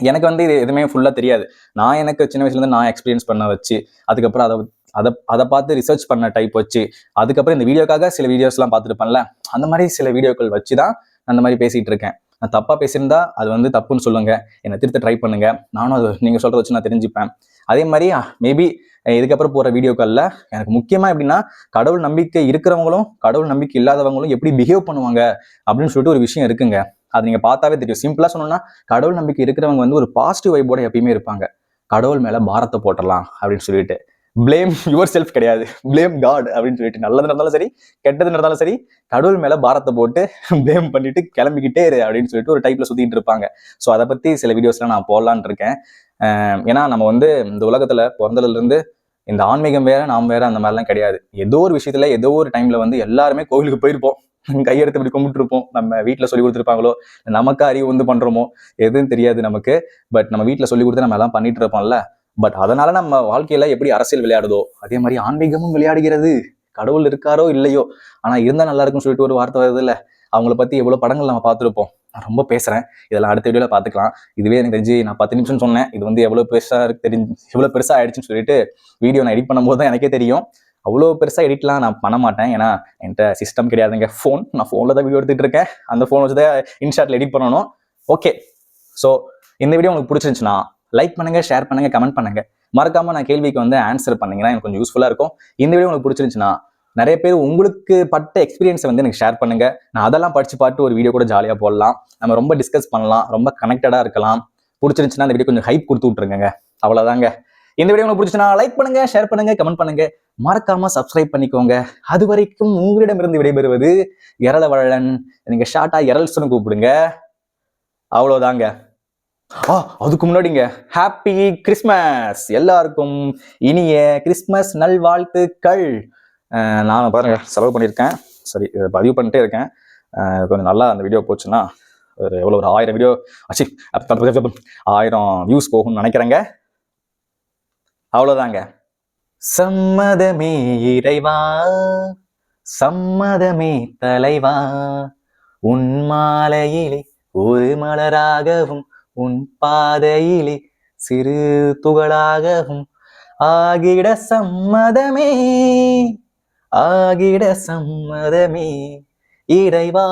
எனக்கு வந்து இது எதுவுமே ஃபுல்லா தெரியாது. நான் எனக்கு சின்ன வயசுல இருந்து நான் எக்ஸ்பீரியன்ஸ் பண்ண வச்சு அதுக்கப்புறம் அதை அதை அதை பார்த்து ரிசர்ச் பண்ண டைப் வச்சு அதுக்கப்புறம் இந்த வீடியோக்காக சில வீடியோஸ்லாம் பார்த்துருப்பேன்ல அந்த மாதிரி சில வீடியோக்கள் வச்சு தான் நான் அந்த மாதிரி பேசிகிட்டு இருக்கேன். நான் தப்பாக பேசியிருந்தா அது வந்து தப்புன்னு சொல்லுங்க. என்னை திருத்த ட்ரை பண்ணுங்க. நானும் அது நீங்கள் சொல்கிறத வச்சு நான் தெரிஞ்சுப்பேன். அதே மாதிரி மேபி இதுக்கப்புறம் போகிற வீடியோக்களில் எனக்கு முக்கியமாக எப்படின்னா கடவுள் நம்பிக்கை இருக்கிறவங்களும் கடவுள் நம்பிக்கை இல்லாதவங்களும் எப்படி பிஹேவ் பண்ணுவாங்க அப்படின்னு சொல்லிட்டு ஒரு விஷயம் இருக்குங்க. அது நீங்கள் பார்த்தாவே தெரியும். சிம்பிளாக சொன்னோம்னா கடவுள் நம்பிக்கை இருக்கிறவங்க வந்து ஒரு பாசிட்டிவ் வைப்போட எப்பயுமே இருப்பாங்க. கடவுள் மேலே பாரத்தை போட்டலாம் அப்படின்னு சொல்லிட்டு. பிளேம் யுவர் செல்ஃப் கிடையாது. பிளேம் காட் அப்படின்னு சொல்லிட்டு நல்லது நடந்தாலும் சரி கெட்டது நடந்தாலும் சரி கடவுள் மேல பாரத்தை போட்டு பிளேம் பண்ணிட்டு கிளம்பிக்கிட்டே இரு அப்படின்னு சொல்லிட்டு ஒரு டைப்ல சுத்திட்டு இருப்பாங்க. ஸோ அதை பத்தி சில வீடியோஸ்லாம் நான் போடலான் இருக்கேன். ஏன்னா நம்ம வந்து இந்த உலகத்துல பிறந்ததுல இருந்து இந்த ஆன்மீகம் வேற நாம் வேற அந்த மாதிரிலாம் கிடையாது. ஏதோ ஒரு விஷயத்துல ஏதோ ஒரு டைம்ல வந்து எல்லாருமே கோவிலுக்கு போயிருப்போம். கையெடுத்து இப்படி கும்பிட்டு இருப்போம். நம்ம வீட்டில் சொல்லி கொடுத்துருப்பாங்களோ நமக்கு அறிவு வந்து பண்றோமோ எதுவும் தெரியாது நமக்கு. பட் நம்ம வீட்டில் சொல்லி கொடுத்து நம்ம எல்லாம் பண்ணிட்டு இருப்போம்ல. பட் அதனால நம்ம வாழ்க்கையில எப்படி அரசியல் விளையாடுதோ அதே மாதிரி ஆன்மீகமும் விளையாடுகிறது. கடவுள் இருக்காரோ இல்லையோ ஆனா இருந்தா நல்லா இருக்கும்னு சொல்லிட்டு ஒரு வார்த்தை வருது இல்ல? அவங்கள பத்தி எவ்வளவு படங்கள் நம்ம பார்த்துருப்போம். நான் ரொம்ப பேசுறேன். இதெல்லாம் அடுத்த வீடியோல பாத்துக்கலாம் இதுவே எனக்கு தெரிஞ்சு நான் பத்து நிமிஷம் சொன்னேன். இது வந்து எவ்வளவு பெருசா தெரிஞ்சு எவ்வளவு பெருசா ஆயிடுச்சுன்னு சொல்லிட்டு வீடியோ நான் எடிட் பண்ணும்போது தான் எனக்கே தெரியும். அவ்வளோ பெருசாக எடிட்லாம் நான் பண்ண மாட்டேன். ஏன்னா என்கிட்ட சிஸ்டம் கிடையாதுங்க. ஃபோன் நான் ஃபோனில் தான் வீடியோ எடுத்துகிட்டு இருக்கேன். அந்த ஃபோன் வச்சு தான் இன்ஷாட்டில் எடிட் பண்ணணும். ஓகே ஸோ இந்த வீடியோ உங்களுக்கு பிடிச்சிருந்துச்சுன்னா லைக் பண்ணுங்க ஷேர் பண்ணுங்க கமெண்ட் பண்ணுங்க. மறக்காம நான் கேள்விக்கு வந்து ஆன்சர் பண்ணீங்கன்னா எனக்கு கொஞ்சம் யூஸ்ஃபுல்லா இருக்கும். இந்த வீடியோ உங்களுக்கு பிடிச்சிருந்துச்சுன்னா நிறைய பேர் உங்களுக்கு பட்ட எக்ஸ்பீரியன்ஸை வந்து எனக்கு ஷேர் பண்ணுங்க. நான் அதெல்லாம் படிச்சு பார்த்து ஒரு வீடியோ கூட ஜாலியாக போடலாம். நம்ம ரொம்ப டிஸ்கஸ் பண்ணலாம் ரொம்ப கனெக்டடாக இருக்கலாம். பிடிச்சிருந்துச்சுன்னா அந்த வீடியோ கொஞ்சம் ஹைப் கொடுத்து விட்ருங்க அவ்வளோதாங்க இந்த வீடியோ உங்களுக்கு பிடிச்சுன்னா லைக் பண்ணுங்க ஷேர் பண்ணுங்க கமெண்ட் பண்ணுங்க. மறக்காம சப்ஸ்கிரைப் பண்ணிக்கோங்க. அது வரைக்கும் உங்களிடமிருந்து விடைபெறுவது எரளவழன் நீங்க ஷார்ட்டா இரல்ஸ்னு கூப்பிடுங்க. அவ்வளோதாங்க ஆ அதுக்கு முன்னாடிங்க. ஹாப்பி கிறிஸ்மஸ் எல்லாருக்கும் இனிய கிறிஸ்மஸ் நல்வாழ்த்துக்கள். நான் பாருங்க செலவு பண்ணியிருக்கேன். சரி பதிவு பண்ணிட்டே இருக்கேன். கொஞ்சம் நல்லா அந்த வீடியோ போச்சுன்னா ஒரு எவ்வளோ ஒரு ஆயிரம் வீடியோ அச்சி ஆயிரம் வியூஸ் போகும்னு நினைக்கிறேங்க. அவ்வளோதாங்க சம்மதமே இறைவா. சம்மதமே தலைவா. உன் மாலையிலே ஒரு மலராகவும் உன் பாதையிலே சிறு துகளாகவும் ஆகிட சம்மதமே ஆகிட சம்மதமே. இறைவா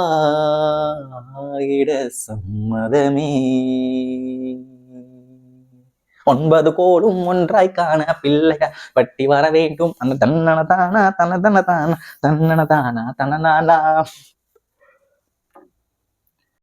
ஆகிட சம்மதமே. ஒன்பது கோலும் ஒன்றாய் காண பிள்ளைக பட்டி வர வேண்டும். அந்த தன்னன தானா தன தன தானா தன்னன. தானா தனநானா